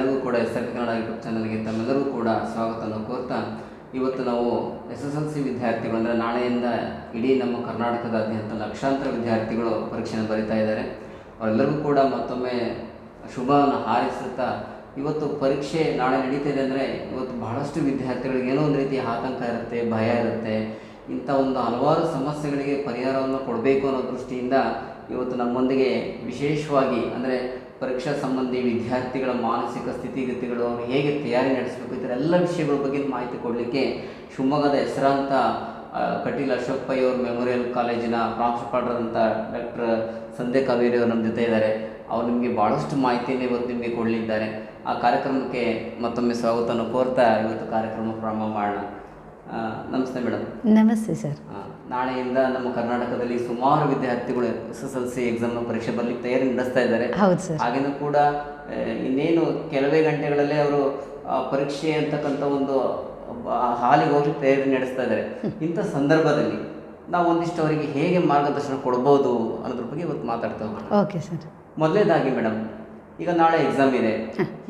ಎಲ್ಲರಿಗೂ ಕೂಡ S R Kannada YouTube ಚಾನಲ್ಗೆ ತಮ್ಮೆಲ್ಲರಿಗೂ ಕೂಡ ಸ್ವಾಗತವನ್ನು ಕೋರ್ತಾ, ಇವತ್ತು ನಾವು ಎಸ್ ಎಸ್ ಎಲ್ ಸಿ ವಿದ್ಯಾರ್ಥಿಗಳು ಅಂದರೆ ನಾಳೆಯಿಂದ ಇಡೀ ನಮ್ಮ ಕರ್ನಾಟಕದಾದ್ಯಂತ ಲಕ್ಷಾಂತರ ವಿದ್ಯಾರ್ಥಿಗಳು ಪರೀಕ್ಷೆಯನ್ನು ಬರೀತಾ ಇದ್ದಾರೆ. ಅವರೆಲ್ಲರಿಗೂ ಕೂಡ ಮತ್ತೊಮ್ಮೆ ಶುಭವನ್ನು ಹಾರೈಸುತ್ತಾ, ಇವತ್ತು ಪರೀಕ್ಷೆ ನಾಳೆ ನಡೀತಿದೆ ಅಂದರೆ ಇವತ್ತು ಬಹಳಷ್ಟು ವಿದ್ಯಾರ್ಥಿಗಳಿಗೆ ಏನೋ ಒಂದು ರೀತಿಯ ಆತಂಕ ಇರುತ್ತೆ, ಭಯ ಇರುತ್ತೆ, ಇಂಥ ಒಂದು ಹಲವಾರು ಸಮಸ್ಯೆಗಳಿಗೆ ಪರಿಹಾರವನ್ನು ಕೊಡಬೇಕು ಅನ್ನೋ ದೃಷ್ಟಿಯಿಂದ ಇವತ್ತು ನಮ್ಮೊಂದಿಗೆ ವಿಶೇಷವಾಗಿ ಅಂದರೆ ಪರೀಕ್ಷಾ ಸಂಬಂಧಿ ವಿದ್ಯಾರ್ಥಿಗಳ ಮಾನಸಿಕ ಸ್ಥಿತಿಗತಿಗಳು, ಅವರು ಹೇಗೆ ತಯಾರಿ ನಡೆಸಬೇಕು, ಈ ಥರ ಎಲ್ಲ ವಿಷಯಗಳ ಬಗ್ಗೆ ಮಾಹಿತಿ ಕೊಡಲಿಕ್ಕೆ ಶಿವಮೊಗ್ಗದ ಹೆಸರಾಂತ ಕಟೀಲ್ ಅಶೋಕ್ ಪೈ ಅವ್ರ ಮೆಮೋರಿಯಲ್ ಕಾಲೇಜಿನ ಪ್ರಾಂಶುಪಾಲರಂಥ ಡಾಕ್ಟರ್ ಸಂಧ್ಯಾ ಕಾವೇರಿ ಅವರು ನಮ್ಮ ಜೊತೆ ಇದ್ದಾರೆ. ಅವ್ರು ನಿಮಗೆ ಭಾಳಷ್ಟು ಮಾಹಿತಿಯನ್ನು ಇವತ್ತು ನಿಮಗೆ ಕೊಡಲಿದ್ದಾರೆ. ಆ ಕಾರ್ಯಕ್ರಮಕ್ಕೆ ಮತ್ತೊಮ್ಮೆ ಸ್ವಾಗತವನ್ನು ಕೋರ್ತಾ, ಇವತ್ತು ಕಾರ್ಯಕ್ರಮ ಪ್ರಾರಂಭ ಮಾಡೋಣ. ನಮಸ್ತೆ ಮೇಡಮ್. ನಮಸ್ತೆ ಸರ್. ನಾಳೆಯಿಂದ ನಮ್ಮ ಕರ್ನಾಟಕದಲ್ಲಿ ಸುಮಾರು ವಿದ್ಯಾರ್ಥಿಗಳು S S L C exam ಪರೀಕ್ಷೆ ಬರ್ಲಿಕ್ಕೆ ತಯಾರಿ ನಡೆಸ್ತಾ ಇದ್ದಾರೆ. ಹೌದು ಸರ್. ಹಾಗೇನೂ ಕೂಡ ಇನ್ನೇನು ಕೆಲವೇ ಗಂಟೆಗಳಲ್ಲೇ ಅವರು ಪರೀಕ್ಷೆ ಅಂತಕ್ಕಂಥ ಒಂದು ಹಾಲಿಗೆ ಹೋಗಿ ತಯಾರಿ ನಡೆಸ್ತಾ ಇದ್ದಾರೆ. ಇಂಥ ಸಂದರ್ಭದಲ್ಲಿ ನಾವು ಒಂದಿಷ್ಟು ಅವರಿಗೆ ಹೇಗೆ ಮಾರ್ಗದರ್ಶನ ಕೊಡ್ಬೋದು ಅನ್ನೋದ್ರ ಬಗ್ಗೆ ಇವತ್ತು ಮಾತಾಡ್ತಾ ಹೋಗೋಣ. Okay sir. ಮೊದಲೇದಾಗಿ ಮೇಡಮ್ ಈಗ ನಾಳೆ ಎಕ್ಸಾಮ್ ಇದೆ.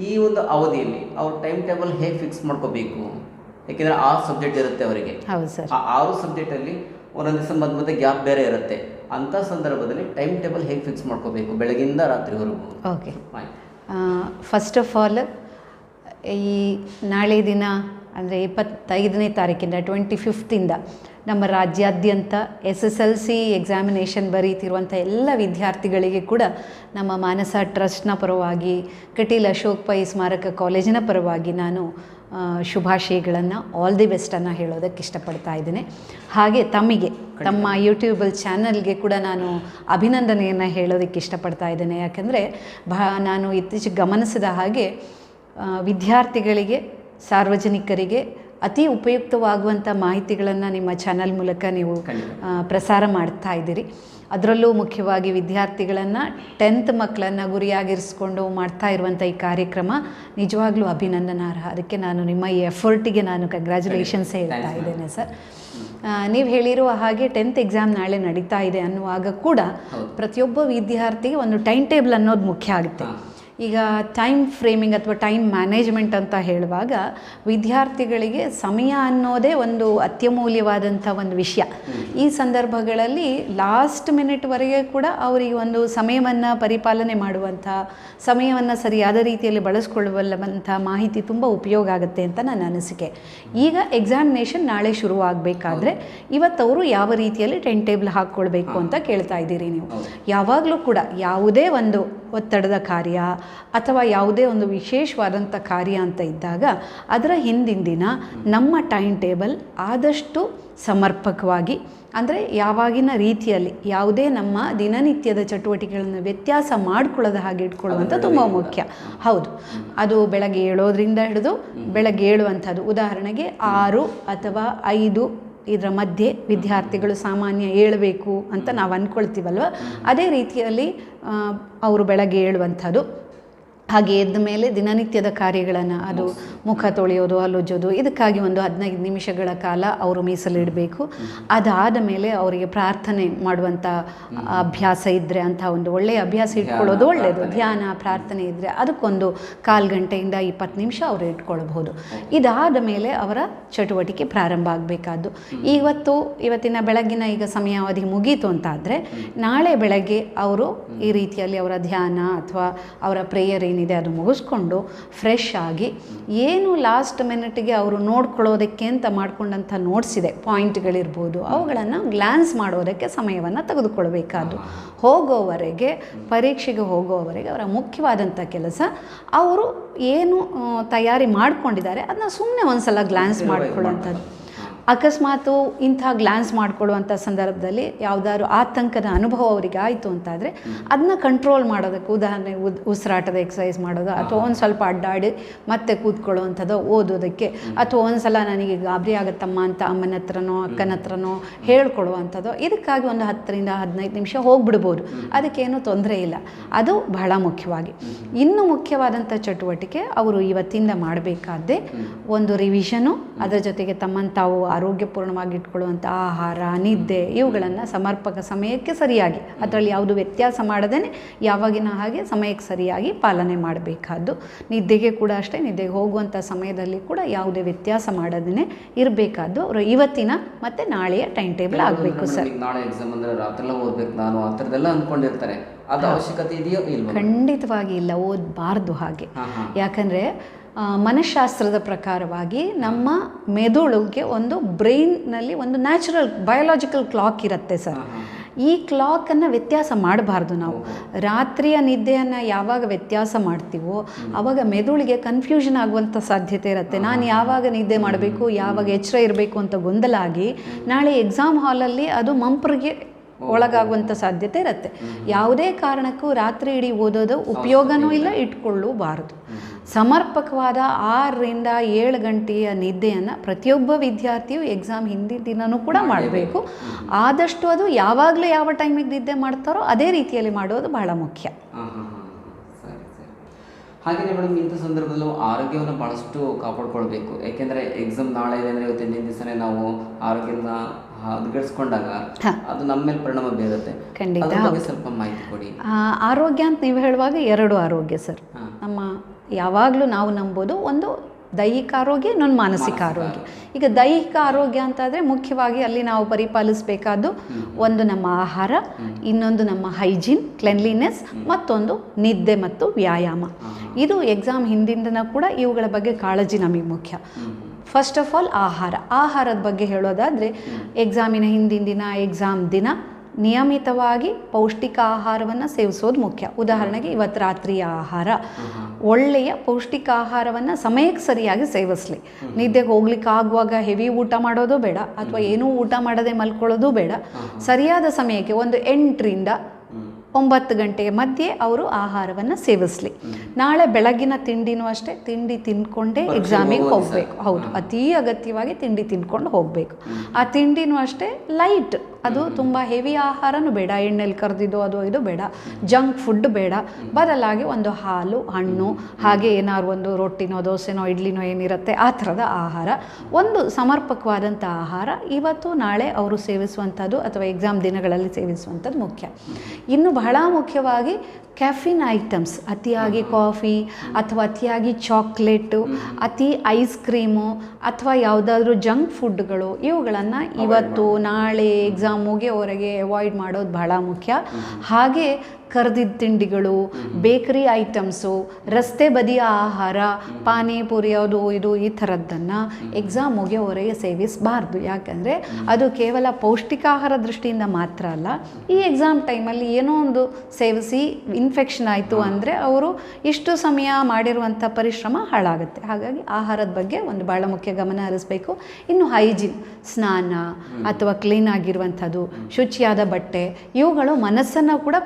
ಈ ಒಂದು ಅವಧಿಯಲ್ಲಿ ಅವ್ರ ಟೈಮ್ ಟೇಬಲ್ ಹೇಗೆ ಫಿಕ್ಸ್ ಮಾಡ್ಕೋಬೇಕು? ಯಾಕೆಂದರೆ ಆರು ಸಬ್ಜೆಕ್ಟ್ ಇರುತ್ತೆ ಅವರಿಗೆ. ಹೌದು ಸರ್. ಆ ಆರು ಸಬ್ಜೆಕ್ಟಲ್ಲಿ ಒಂದೊಂದು ದಿವಸ ಮತ್ತೆ ಗ್ಯಾಪ್ ಬೇರೆ ಇರುತ್ತೆ. ಅಂಥ ಸಂದರ್ಭದಲ್ಲಿ ಟೈಮ್ ಟೇಬಲ್ ಹೇಗೆ ಫಿಕ್ಸ್ ಮಾಡ್ಕೋಬೇಕು? ಬೆಳಗಿಂದ ರಾತ್ರಿವರೆಗೂ. ಓಕೆ ಫಸ್ಟ್ ಆಫ್ ಆಲ್ ಈ ನಾಳೆ ದಿನ ಅಂದರೆ ಇಪ್ಪತ್ತೈದನೇ ತಾರೀಕಿಂದ ಟ್ವೆಂಟಿ ಫಿಫ್ತಿಂದ ನಮ್ಮ ರಾಜ್ಯಾದ್ಯಂತ S S L C examination ಬರೀತಿರುವಂಥ ಎಲ್ಲ ವಿದ್ಯಾರ್ಥಿಗಳಿಗೆ ಕೂಡ ನಮ್ಮ ಮಾನಸ ಟ್ರಸ್ಟ್ನ ಪರವಾಗಿ ಕಟೀಲ್ ಅಶೋಕ್ ಪೈ ಸ್ಮಾರಕ ಕಾಲೇಜಿನ ಪರವಾಗಿ ನಾನು ಶುಭಾಶಯಗಳನ್ನು ಆಲ್ ದಿ ಬೆಸ್ಟನ್ನು ಹೇಳೋದಕ್ಕೆ ಇಷ್ಟಪಡ್ತಾ ಇದ್ದೇನೆ. ಹಾಗೆ ತಮಗೆ ತಮ್ಮ ಯೂಟ್ಯೂಬಲ್ ಚಾನಲ್ಗೆ ಕೂಡ ನಾನು ಅಭಿನಂದನೆಯನ್ನು ಹೇಳೋದಕ್ಕೆ ಇಷ್ಟಪಡ್ತಾ ಇದ್ದೇನೆ. ಯಾಕಂದರೆ ಬಹ ನಾನು ಇತ್ತೀಚೆಗೆ ಗಮನಿಸಿದ ಹಾಗೆ ವಿದ್ಯಾರ್ಥಿಗಳಿಗೆ ಸಾರ್ವಜನಿಕರಿಗೆ ಅತಿ ಉಪಯುಕ್ತವಾಗುವಂಥ ಮಾಹಿತಿಗಳನ್ನು ನಿಮ್ಮ ಚಾನಲ್ ಮೂಲಕ ನೀವು ಪ್ರಸಾರ ಮಾಡ್ತಾ ಇದ್ದೀರಿ. ಅದರಲ್ಲೂ ಮುಖ್ಯವಾಗಿ ವಿದ್ಯಾರ್ಥಿಗಳನ್ನು ಟೆಂತ್ ಮಕ್ಕಳನ್ನು ಗುರಿಯಾಗಿರಿಸ್ಕೊಂಡು ಮಾಡ್ತಾ ಇರುವಂಥ ಈ ಕಾರ್ಯಕ್ರಮ. ನಿಜವಾಗ್ಲೂ ಅಭಿನಂದನಾರ್ಹ. ಅದಕ್ಕೆ ನಾನು ನಿಮ್ಮ ಈ ಎಫರ್ಟಿಗೆ ನಾನು ಕಂಗ್ರ್ಯಾಚುಲೇಷನ್ಸ್ ಹೇಳ್ತಾ ಇದ್ದೇನೆ ಸರ್ ನೀವು ಹೇಳಿರುವ ಹಾಗೆ ಟೆಂತ್ ಎಕ್ಸಾಮ್ ನಾಳೆ ನಡೀತಾ ಇದೆ ಅನ್ನುವಾಗ ಕೂಡ ಪ್ರತಿಯೊಬ್ಬ ವಿದ್ಯಾರ್ಥಿಗೆ ಒಂದು ಟೈಮ್ ಟೇಬಲ್ ಅನ್ನೋದು ಮುಖ್ಯ ಆಗುತ್ತೆ. ಈಗ ಟೈಮ್ ಫ್ರೇಮಿಂಗ್ ಅಥವಾ ಟೈಮ್ ಮ್ಯಾನೇಜ್ಮೆಂಟ್ ಅಂತ ಹೇಳುವಾಗ ವಿದ್ಯಾರ್ಥಿಗಳಿಗೆ ಸಮಯ ಅನ್ನೋದೇ ಒಂದು ಅತ್ಯಮೂಲ್ಯವಾದಂಥ ಒಂದು ವಿಷಯ. ಈ ಸಂದರ್ಭಗಳಲ್ಲಿ ಲಾಸ್ಟ್ ಮಿನಿಟ್ವರೆಗೆ ಕೂಡ ಅವರಿಗೆ ಒಂದು ಸಮಯವನ್ನು ಪರಿಪಾಲನೆ ಮಾಡುವಂಥ ಸಮಯವನ್ನು ಸರಿಯಾದ ರೀತಿಯಲ್ಲಿ ಬಳಸ್ಕೊಳ್ಳಬಲ್ಲವಂಥ ಮಾಹಿತಿ ತುಂಬ ಉಪಯೋಗ ಆಗುತ್ತೆ ಅಂತ ನನ್ನ ಅನಿಸಿಕೆ. ಈಗ ಎಕ್ಸಾಮಿನೇಷನ್ ನಾಳೆ ಶುರುವಾಗಬೇಕಾದ್ರೆ ಇವತ್ತವರು ಯಾವ ರೀತಿಯಲ್ಲಿ ಟೆನ್ ಟೇಬಲ್ ಹಾಕ್ಕೊಳ್ಬೇಕು ಅಂತ ಕೇಳ್ತಾ ಇದ್ದೀರಿ ನೀವು. ಯಾವಾಗಲೂ ಕೂಡ ಯಾವುದೇ ಒಂದು ಒತ್ತಡದ ಕಾರ್ಯ ಅಥವಾ ಯಾವುದೇ ಒಂದು ವಿಶೇಷವಾದಂಥ ಕಾರ್ಯ ಅಂತ ಇದ್ದಾಗ ಅದರ ಹಿಂದಿನ ದಿನ ನಮ್ಮ ಟೈಮ್ ಟೇಬಲ್ ಆದಷ್ಟು ಸಮರ್ಪಕವಾಗಿ ಅಂದರೆ ಯಾವಾಗಿನ ರೀತಿಯಲ್ಲಿ ಯಾವುದೇ ನಮ್ಮ ದಿನನಿತ್ಯದ ಚಟುವಟಿಕೆಗಳನ್ನು ವ್ಯತ್ಯಾಸ ಮಾಡ್ಕೊಳ್ಳೋದ ಹಾಗೆ ಇಟ್ಕೊಳ್ಳುವಂಥ ತುಂಬ ಮುಖ್ಯ. ಹೌದು. ಅದು ಬೆಳಗ್ಗೆ ಏಳೋದ್ರಿಂದ ಹಿಡಿದು ಬೆಳಗ್ಗೆ ಏಳುವಂಥದ್ದು. ಉದಾಹರಣೆಗೆ ಆರು ಅಥವಾ ಐದು ಇದರ ಮಧ್ಯೆ ವಿದ್ಯಾರ್ಥಿಗಳು ಸಾಮಾನ್ಯ ಏಳಬೇಕು ಅಂತ ನಾವು ಅಂದ್ಕೊಳ್ತೀವಲ್ವ ಅದೇ ರೀತಿಯಲ್ಲಿ ಅವರು ಬೆಳಗ್ಗೆ ಏಳುವಂಥದ್ದು. ಹಾಗೆ ಎದ್ದ ಮೇಲೆ ದಿನನಿತ್ಯದ ಕಾರ್ಯಗಳನ್ನು ಅದು ಮುಖ ತೊಳೆಯೋದು ಹಲ್ಲುಜ್ಜೋದು ಇದಕ್ಕಾಗಿ ಒಂದು ಹದಿನೈದು ನಿಮಿಷಗಳ ಕಾಲ ಅವರು ಮೀಸಲಿಡಬೇಕು. ಅದಾದ ಮೇಲೆ ಅವರಿಗೆ ಪ್ರಾರ್ಥನೆ ಮಾಡುವಂಥ ಅಭ್ಯಾಸ ಇದ್ದರೆ ಅಂತ ಒಂದು ಒಳ್ಳೆಯ ಅಭ್ಯಾಸ ಇಟ್ಕೊಳ್ಳೋದು ಒಳ್ಳೆಯದು ಧ್ಯಾನ ಪ್ರಾರ್ಥನೆ ಇದ್ದರೆ ಅದಕ್ಕೊಂದು ಕಾಲು ಗಂಟೆಯಿಂದ ಇಪ್ಪತ್ತು ನಿಮಿಷ ಅವರು ಇಟ್ಕೊಳ್ಬಹುದು. ಇದಾದ ಮೇಲೆ ಅವರ ಚಟುವಟಿಕೆ ಪ್ರಾರಂಭ ಆಗಬೇಕಾದ್ದು. ಇವತ್ತು ಇವತ್ತಿನ ಬೆಳಗಿನ ಈಗ ಸಮಯಾವಧಿ ಮುಗೀತು ಅಂತಾದರೆ ನಾಳೆ ಬೆಳಗ್ಗೆ ಅವರು ಈ ರೀತಿಯಲ್ಲಿ ಅವರ ಧ್ಯಾನ ಅಥವಾ ಅವರ ಪ್ರೇಯರ್ ಏನಿದೆ ಅದು ಮುಗಿಸ್ಕೊಂಡು ಫ್ರೆಶ್ ಆಗಿ ಏನು ಲಾಸ್ಟ್ ಮಿನಿಟ್ಗೆ ಅವರು ನೋಡ್ಕೊಳ್ಳೋದಕ್ಕೆ ಅಂತ ಮಾಡ್ಕೊಂಡಂಥ ನೋಟ್ಸ್ ಇದೆ ಪಾಯಿಂಟ್ಗಳಿರ್ಬೋದು ಅವುಗಳನ್ನು ಗ್ಲ್ಯಾನ್ಸ್ ಮಾಡೋದಕ್ಕೆ ಸಮಯವನ್ನು ತೆಗೆದುಕೊಳ್ಬೇಕಾದ್ದು. ಹೋಗೋವರೆಗೆ ಪರೀಕ್ಷೆಗೆ ಹೋಗೋವರೆಗೆ ಅವರ ಮುಖ್ಯವಾದಂಥ ಕೆಲಸ ಅವರು ಏನು ತಯಾರಿ ಮಾಡ್ಕೊಂಡಿದ್ದಾರೆ ಅದನ್ನ ಸುಮ್ಮನೆ ಒಂದ್ಸಲ ಗ್ಲ್ಯಾನ್ಸ್ ಮಾಡ್ಕೊಳ್ಳೋಂಥದ್ದು ಅಕಸ್ಮಾತು ಇಂಥ ಗ್ಲ್ಯಾನ್ಸ್ ಮಾಡ್ಕೊಳ್ಳುವಂಥ ಸಂದರ್ಭದಲ್ಲಿ ಯಾವುದಾದ್ರು ಆತಂಕದ ಅನುಭವ ಅವರಿಗೆ ಆಯಿತು ಅಂತಾದರೆ ಅದನ್ನ ಕಂಟ್ರೋಲ್ ಮಾಡೋದಕ್ಕೆ ಉದಾಹರಣೆ ಉದ್ ಉಸಿರಾಟದ ಎಕ್ಸಸೈಸ್ ಮಾಡೋದು ಅಥವಾ ಒಂದು ಸ್ವಲ್ಪ ಅಡ್ಡಾಡಿ ಮತ್ತೆ ಕೂತ್ಕೊಳ್ಳುವಂಥದ್ದು ಓದೋದಕ್ಕೆ ಅಥವಾ ಒಂದು ಸಲ ನನಗೆ ಗಾಬರಿ ಆಗುತ್ತಮ್ಮ ಅಂತ ಅಮ್ಮನ ಹತ್ರನೋ ಅಕ್ಕನ ಹತ್ರನೋ ಹೇಳ್ಕೊಳ್ಳುವಂಥದ್ದು ಇದಕ್ಕಾಗಿ ಒಂದು ಹತ್ತರಿಂದ ಹದಿನೈದು ನಿಮಿಷ ಹೋಗ್ಬಿಡ್ಬೋದು. ಅದಕ್ಕೇನು ತೊಂದರೆ ಇಲ್ಲ. ಅದು ಬಹಳ ಮುಖ್ಯವಾಗಿ. ಇನ್ನು ಮುಖ್ಯವಾದಂಥ ಚಟುವಟಿಕೆ ಅವರು ಇವತ್ತಿಂದ ಮಾಡಬೇಕಾದ್ದೇ ಒಂದು ರಿವಿಷನು ಅದರ ಜೊತೆಗೆ ತಮ್ಮಂತಾವು ತಾವು ಆರೋಗ್ಯಪೂರ್ಣವಾಗಿ ಇಟ್ಕೊಳ್ಳುವಂಥ ಆಹಾರ ನಿದ್ದೆ ಇವುಗಳನ್ನು ಸಮರ್ಪಕ ಸಮಯಕ್ಕೆ ಸರಿಯಾಗಿ ಅದರಲ್ಲಿ ಯಾವುದು ವ್ಯತ್ಯಾಸ ಮಾಡದೇ ಯಾವಾಗಿನ ಹಾಗೆ ಸಮಯಕ್ಕೆ ಸರಿಯಾಗಿ ಪಾಲನೆ ಮಾಡಬೇಕಾದ್ದು. ನಿದ್ದೆಗೆ ಕೂಡ ಅಷ್ಟೇ ನಿದ್ದೆಗೆ ಹೋಗುವಂಥ ಸಮಯದಲ್ಲಿ ಕೂಡ ಯಾವುದೇ ವ್ಯತ್ಯಾಸ ಮಾಡದೇ ಇರಬೇಕಾದ್ದು. ಅವರು ಇವತ್ತಿನ ಮತ್ತು ನಾಳೆಯ ಟೈಮ್ ಟೇಬಲ್ ಆಗಬೇಕು ಸರ್. ನಾಳೆ ಎಕ್ಸಾಮ್ ಅಂದರೆ ರಾತ್ರಿ ಓದಬೇಕು ನಾನು ಆ ಥರದ್ದೆಲ್ಲ ಅಂದ್ಕೊಂಡಿರ್ತಾರೆ. ಅದು ಅವಶ್ಯಕತೆ ಇದೆಯೋ ಇಲ್ಲ ಖಂಡಿತವಾಗಿ ಇಲ್ಲ ಓದಬಾರ್ದು ಹಾಗೆ. ಯಾಕಂದರೆ ಮನಃಶಾಸ್ತ್ರದ ಪ್ರಕಾರವಾಗಿ ನಮ್ಮ ಮೆದುಳಿಗೆ ಒಂದು ಬ್ರೈನ್ನಲ್ಲಿ ಒಂದು ನ್ಯಾಚುರಲ್ ಬಯೋಲಾಜಿಕಲ್ ಕ್ಲಾಕ್ ಇರುತ್ತೆ ಸರ್. ಈ ಕ್ಲಾಕನ್ನು ವ್ಯತ್ಯಾಸ ಮಾಡಬಾರ್ದು ನಾವು. ರಾತ್ರಿಯ ನಿದ್ದೆಯನ್ನು ಯಾವಾಗ ವ್ಯತ್ಯಾಸ ಮಾಡ್ತೀವೋ ಆವಾಗ ಮೆದುಳಿಗೆ ಕನ್ಫ್ಯೂಷನ್ ಆಗುವಂಥ ಸಾಧ್ಯತೆ ಇರುತ್ತೆ. ನಾನು ಯಾವಾಗ ನಿದ್ದೆ ಮಾಡಬೇಕು ಯಾವಾಗ ಎಚ್ಚರ ಇರಬೇಕು ಅಂತ ಗೊಂದಲ ಆಗಿ ನಾಳೆ ಎಕ್ಸಾಮ್ ಹಾಲಲ್ಲಿ ಅದು ಮಂಪರಿಗೆ ಒಳಗಾಗುವಂಥ ಸಾಧ್ಯತೆ ಇರುತ್ತೆ. ಯಾವುದೇ ಕಾರಣಕ್ಕೂ ರಾತ್ರಿ ಇಡೀ ಓದೋದು ಉಪಯೋಗನೂ ಇಲ್ಲ. ಇಟ್ಕೊಳ್ಳಬಾರದು. ಸಮರ್ಪಕವಾದ ಆರರಿಂದ ಏಳು ಗಂಟೆಯ ನಿದ್ದೆಯನ್ನು ಪ್ರತಿಯೊಬ್ಬ ವಿದ್ಯಾರ್ಥಿಯು ಎಕ್ಸಾಮ್ ಹಿಂದಿನ ದಿನವೂ ಕೂಡ ಮಾಡಬೇಕು. ಆದಷ್ಟು ಅದು ಯಾವಾಗಲೂ ಯಾವ ಟೈಮಿಗೆ ನಿದ್ದೆ ಮಾಡ್ತಾರೋ ಅದೇ ರೀತಿಯಲ್ಲಿ ಮಾಡೋದು ಬಹಳ ಮುಖ್ಯ. ಹಾಗೆಯೇ ಮೇಡಮ್ ಇಂಥ ಸಂದರ್ಭದಲ್ಲೂ ಆರೋಗ್ಯವನ್ನು ಭಾಳಷ್ಟು ಕಾಪಾಡ್ಕೊಳ್ಬೇಕು. ಯಾಕೆಂದರೆ ಎಕ್ಸಾಮ್ ನಾಳೆ ಇದೆ ಅಂದರೆ ಇವತ್ತಿನ ದಿವಸನೇ ನಾವು ಆರೋಗ್ಯನ ಹದಗೆಡಿಸ್ಕೊಂಡಾಗ ಹಾ. ಅದು ನಮ್ಮ ಮೇಲೆ ಪರಿಣಾಮ ಬೀರುತ್ತೆ. ಖಂಡಿತ ಸ್ವಲ್ಪ ಮಾಹಿತಿ ಕೊಡಿ. ಆರೋಗ್ಯ ಅಂತ ನೀವು ಹೇಳುವಾಗ ಎರಡು ಆರೋಗ್ಯ ಸರ್ ನಮ್ಮ ಯಾವಾಗಲೂ ನಾವು ನಂಬೋದು ಒಂದು ದೈಹಿಕ ಆರೋಗ್ಯ ಇನ್ನೊಂದು ಮಾನಸಿಕ ಆರೋಗ್ಯ. ಈಗ ದೈಹಿಕ ಆರೋಗ್ಯ ಅಂತಾದರೆ ಮುಖ್ಯವಾಗಿ ಅಲ್ಲಿ ನಾವು ಪರಿಪಾಲಿಸಬೇಕಾದ್ದು ಒಂದು ನಮ್ಮ ಆಹಾರ ಇನ್ನೊಂದು ನಮ್ಮ ಹೈಜೀನ್ ಕ್ಲೆನ್ಲಿನೆಸ್ ಮತ್ತೊಂದು ನಿದ್ದೆ ಮತ್ತು ವ್ಯಾಯಾಮ. ಇದು ಎಕ್ಸಾಮ್ ಹಿಂದಿಂದನ ಕೂಡ ಇವುಗಳ ಬಗ್ಗೆ ಕಾಳಜಿ ನಮಗೆ ಮುಖ್ಯ. ಫಸ್ಟ್ ಆಫ್ ಆಲ್ ಆಹಾರ. ಆಹಾರದ ಬಗ್ಗೆ ಹೇಳೋದಾದರೆ ಎಕ್ಸಾಮಿನ ಹಿಂದಿನ ದಿನ ಎಕ್ಸಾಮ್ ದಿನ ನಿಯಮಿತವಾಗಿ ಪೌಷ್ಟಿಕ ಆಹಾರವನ್ನು ಸೇವಿಸೋದು ಮುಖ್ಯ. ಉದಾಹರಣೆಗೆ ಇವತ್ತು ರಾತ್ರಿಯ ಆಹಾರ. ಒಳ್ಳೆಯ ಪೌಷ್ಟಿಕ ಆಹಾರವನ್ನು ಸಮಯಕ್ಕೆ ಸರಿಯಾಗಿ ಸೇವಿಸಲಿ. ನಿದ್ದೆಗೆ ಹೋಗ್ಲಿಕ್ಕೆ ಆಗುವಾಗ ಹೆವಿ ಊಟ ಮಾಡೋದು ಬೇಡ ಅಥವಾ ಏನೂ ಊಟ ಮಾಡದೆ ಮಲ್ಕೊಳ್ಳೋದು ಬೇಡ. ಸರಿಯಾದ ಸಮಯಕ್ಕೆ ಒಂದು ಎಂಟರಿಂದ ಒಂಬತ್ತು ಗಂಟೆಯ ಮಧ್ಯೆ ಅವರು ಆಹಾರವನ್ನು ಸೇವಿಸಲಿ. ನಾಳೆ ಬೆಳಗಿನ ತಿಂಡಿನೂ ಅಷ್ಟೇ ತಿಂಡಿ ತಿನ್ಕೊಂಡೇ ಪರೀಕ್ಷೆಗೆ ಎಕ್ಸಾಮಿಗೆ ಹೋಗೋ ಹೋಗಬೇಕು. ಹೌದು ಅತೀ ಅಗತ್ಯವಾಗಿ ತಿಂಡಿ ತಿನ್ಕೊಂಡು ಹೋಗಬೇಕು. ಆ ತಿಂಡಿನೂ ಅಷ್ಟೇ ಲೈಟ್ ಅದು ತುಂಬ ಹೆವಿ ಆಹಾರನೂ ಬೇಡ, ಎಣ್ಣೆಲಿ ಕರೆದಿದ್ದು ಅದು ಇದು ಬೇಡ ಜಂಕ್ ಫುಡ್ ಬೇಡ. ಬದಲಾಗಿ ಒಂದು ಹಾಲು, ಹಣ್ಣು, ಹಾಗೆ ಏನಾದ್ರು ಒಂದು ರೊಟ್ಟಿನೋ, ದೋಸೆನೋ, ಇಡ್ಲಿನೋ ಏನಿರುತ್ತೆ ಆ ಥರದ ಆಹಾರ. ಒಂದು ಸಮರ್ಪಕವಾದಂಥ ಆಹಾರ ಇವತ್ತು ನಾಳೆ ಅವರು ಸೇವಿಸುವಂಥದ್ದು ಅಥವಾ ಎಕ್ಸಾಮ್ ದಿನಗಳಲ್ಲಿ ಸೇವಿಸುವಂಥದ್ದು ಮುಖ್ಯ. ಇನ್ನು ಬಹಳ ಮುಖ್ಯವಾಗಿ ಕ್ಯಾಫಿನ್ ಐಟಮ್ಸ್ ಅತಿಯಾಗಿ ಕಾಫಿ ಅಥವಾ ಅತಿಯಾಗಿ ಚಾಕ್ಲೇಟು ಅತಿ ಐಸ್ ಕ್ರೀಮು ಅಥವಾ ಯಾವುದಾದ್ರೂ ಜಂಕ್ ಫುಡ್ಗಳು ಇವುಗಳನ್ನು ಇವತ್ತು ನಾಳೆ ಎಕ್ಸಾಮ್ ಹೊರಗೆ ಅವಾಯ್ಡ್ ಮಾಡೋದು ಬಹಳ ಮುಖ್ಯ. ಹಾಗೆ ಕರ್ದಿದ್ದ ತಿಂಡಿಗಳು ಬೇಕರಿ ಐಟಮ್ಸು ರಸ್ತೆ ಬದಿಯ ಆಹಾರ ಪಾನಿಪುರಿ ಅದು ಇದು ಈ ಥರದ್ದನ್ನು ಎಕ್ಸಾಮ್ ಮುಗಿಯೋವರೆಗೆ ಸೇವಿಸಬಾರ್ದು. ಯಾಕಂದರೆ ಅದು ಕೇವಲ ಪೌಷ್ಟಿಕಾಹಾರ ದೃಷ್ಟಿಯಿಂದ ಮಾತ್ರ ಅಲ್ಲ ಈ ಎಕ್ಸಾಮ್ ಟೈಮಲ್ಲಿ ಏನೋ ಒಂದು ಸೇವಿಸಿ ಇನ್ಫೆಕ್ಷನ್ ಆಯಿತು ಅಂದರೆ ಅವರು ಇಷ್ಟು ಸಮಯ ಮಾಡಿರುವಂಥ ಪರಿಶ್ರಮ ಹಾಳಾಗುತ್ತೆ. ಹಾಗಾಗಿ ಆಹಾರದ ಬಗ್ಗೆ ಒಂದು ಭಾಳ ಮುಖ್ಯ ಗಮನ ಹರಿಸಬೇಕು. ಇನ್ನು ಹೈಜೀನ್ ಸ್ನಾನ ಅಥವಾ ಕ್ಲೀನ್ ಆಗಿರುವಂಥದ್ದು ಶುಚಿಯಾದ ಬಟ್ಟೆ ಇವುಗಳು ಮನಸ್ಸನ್ನು ಕೂಡ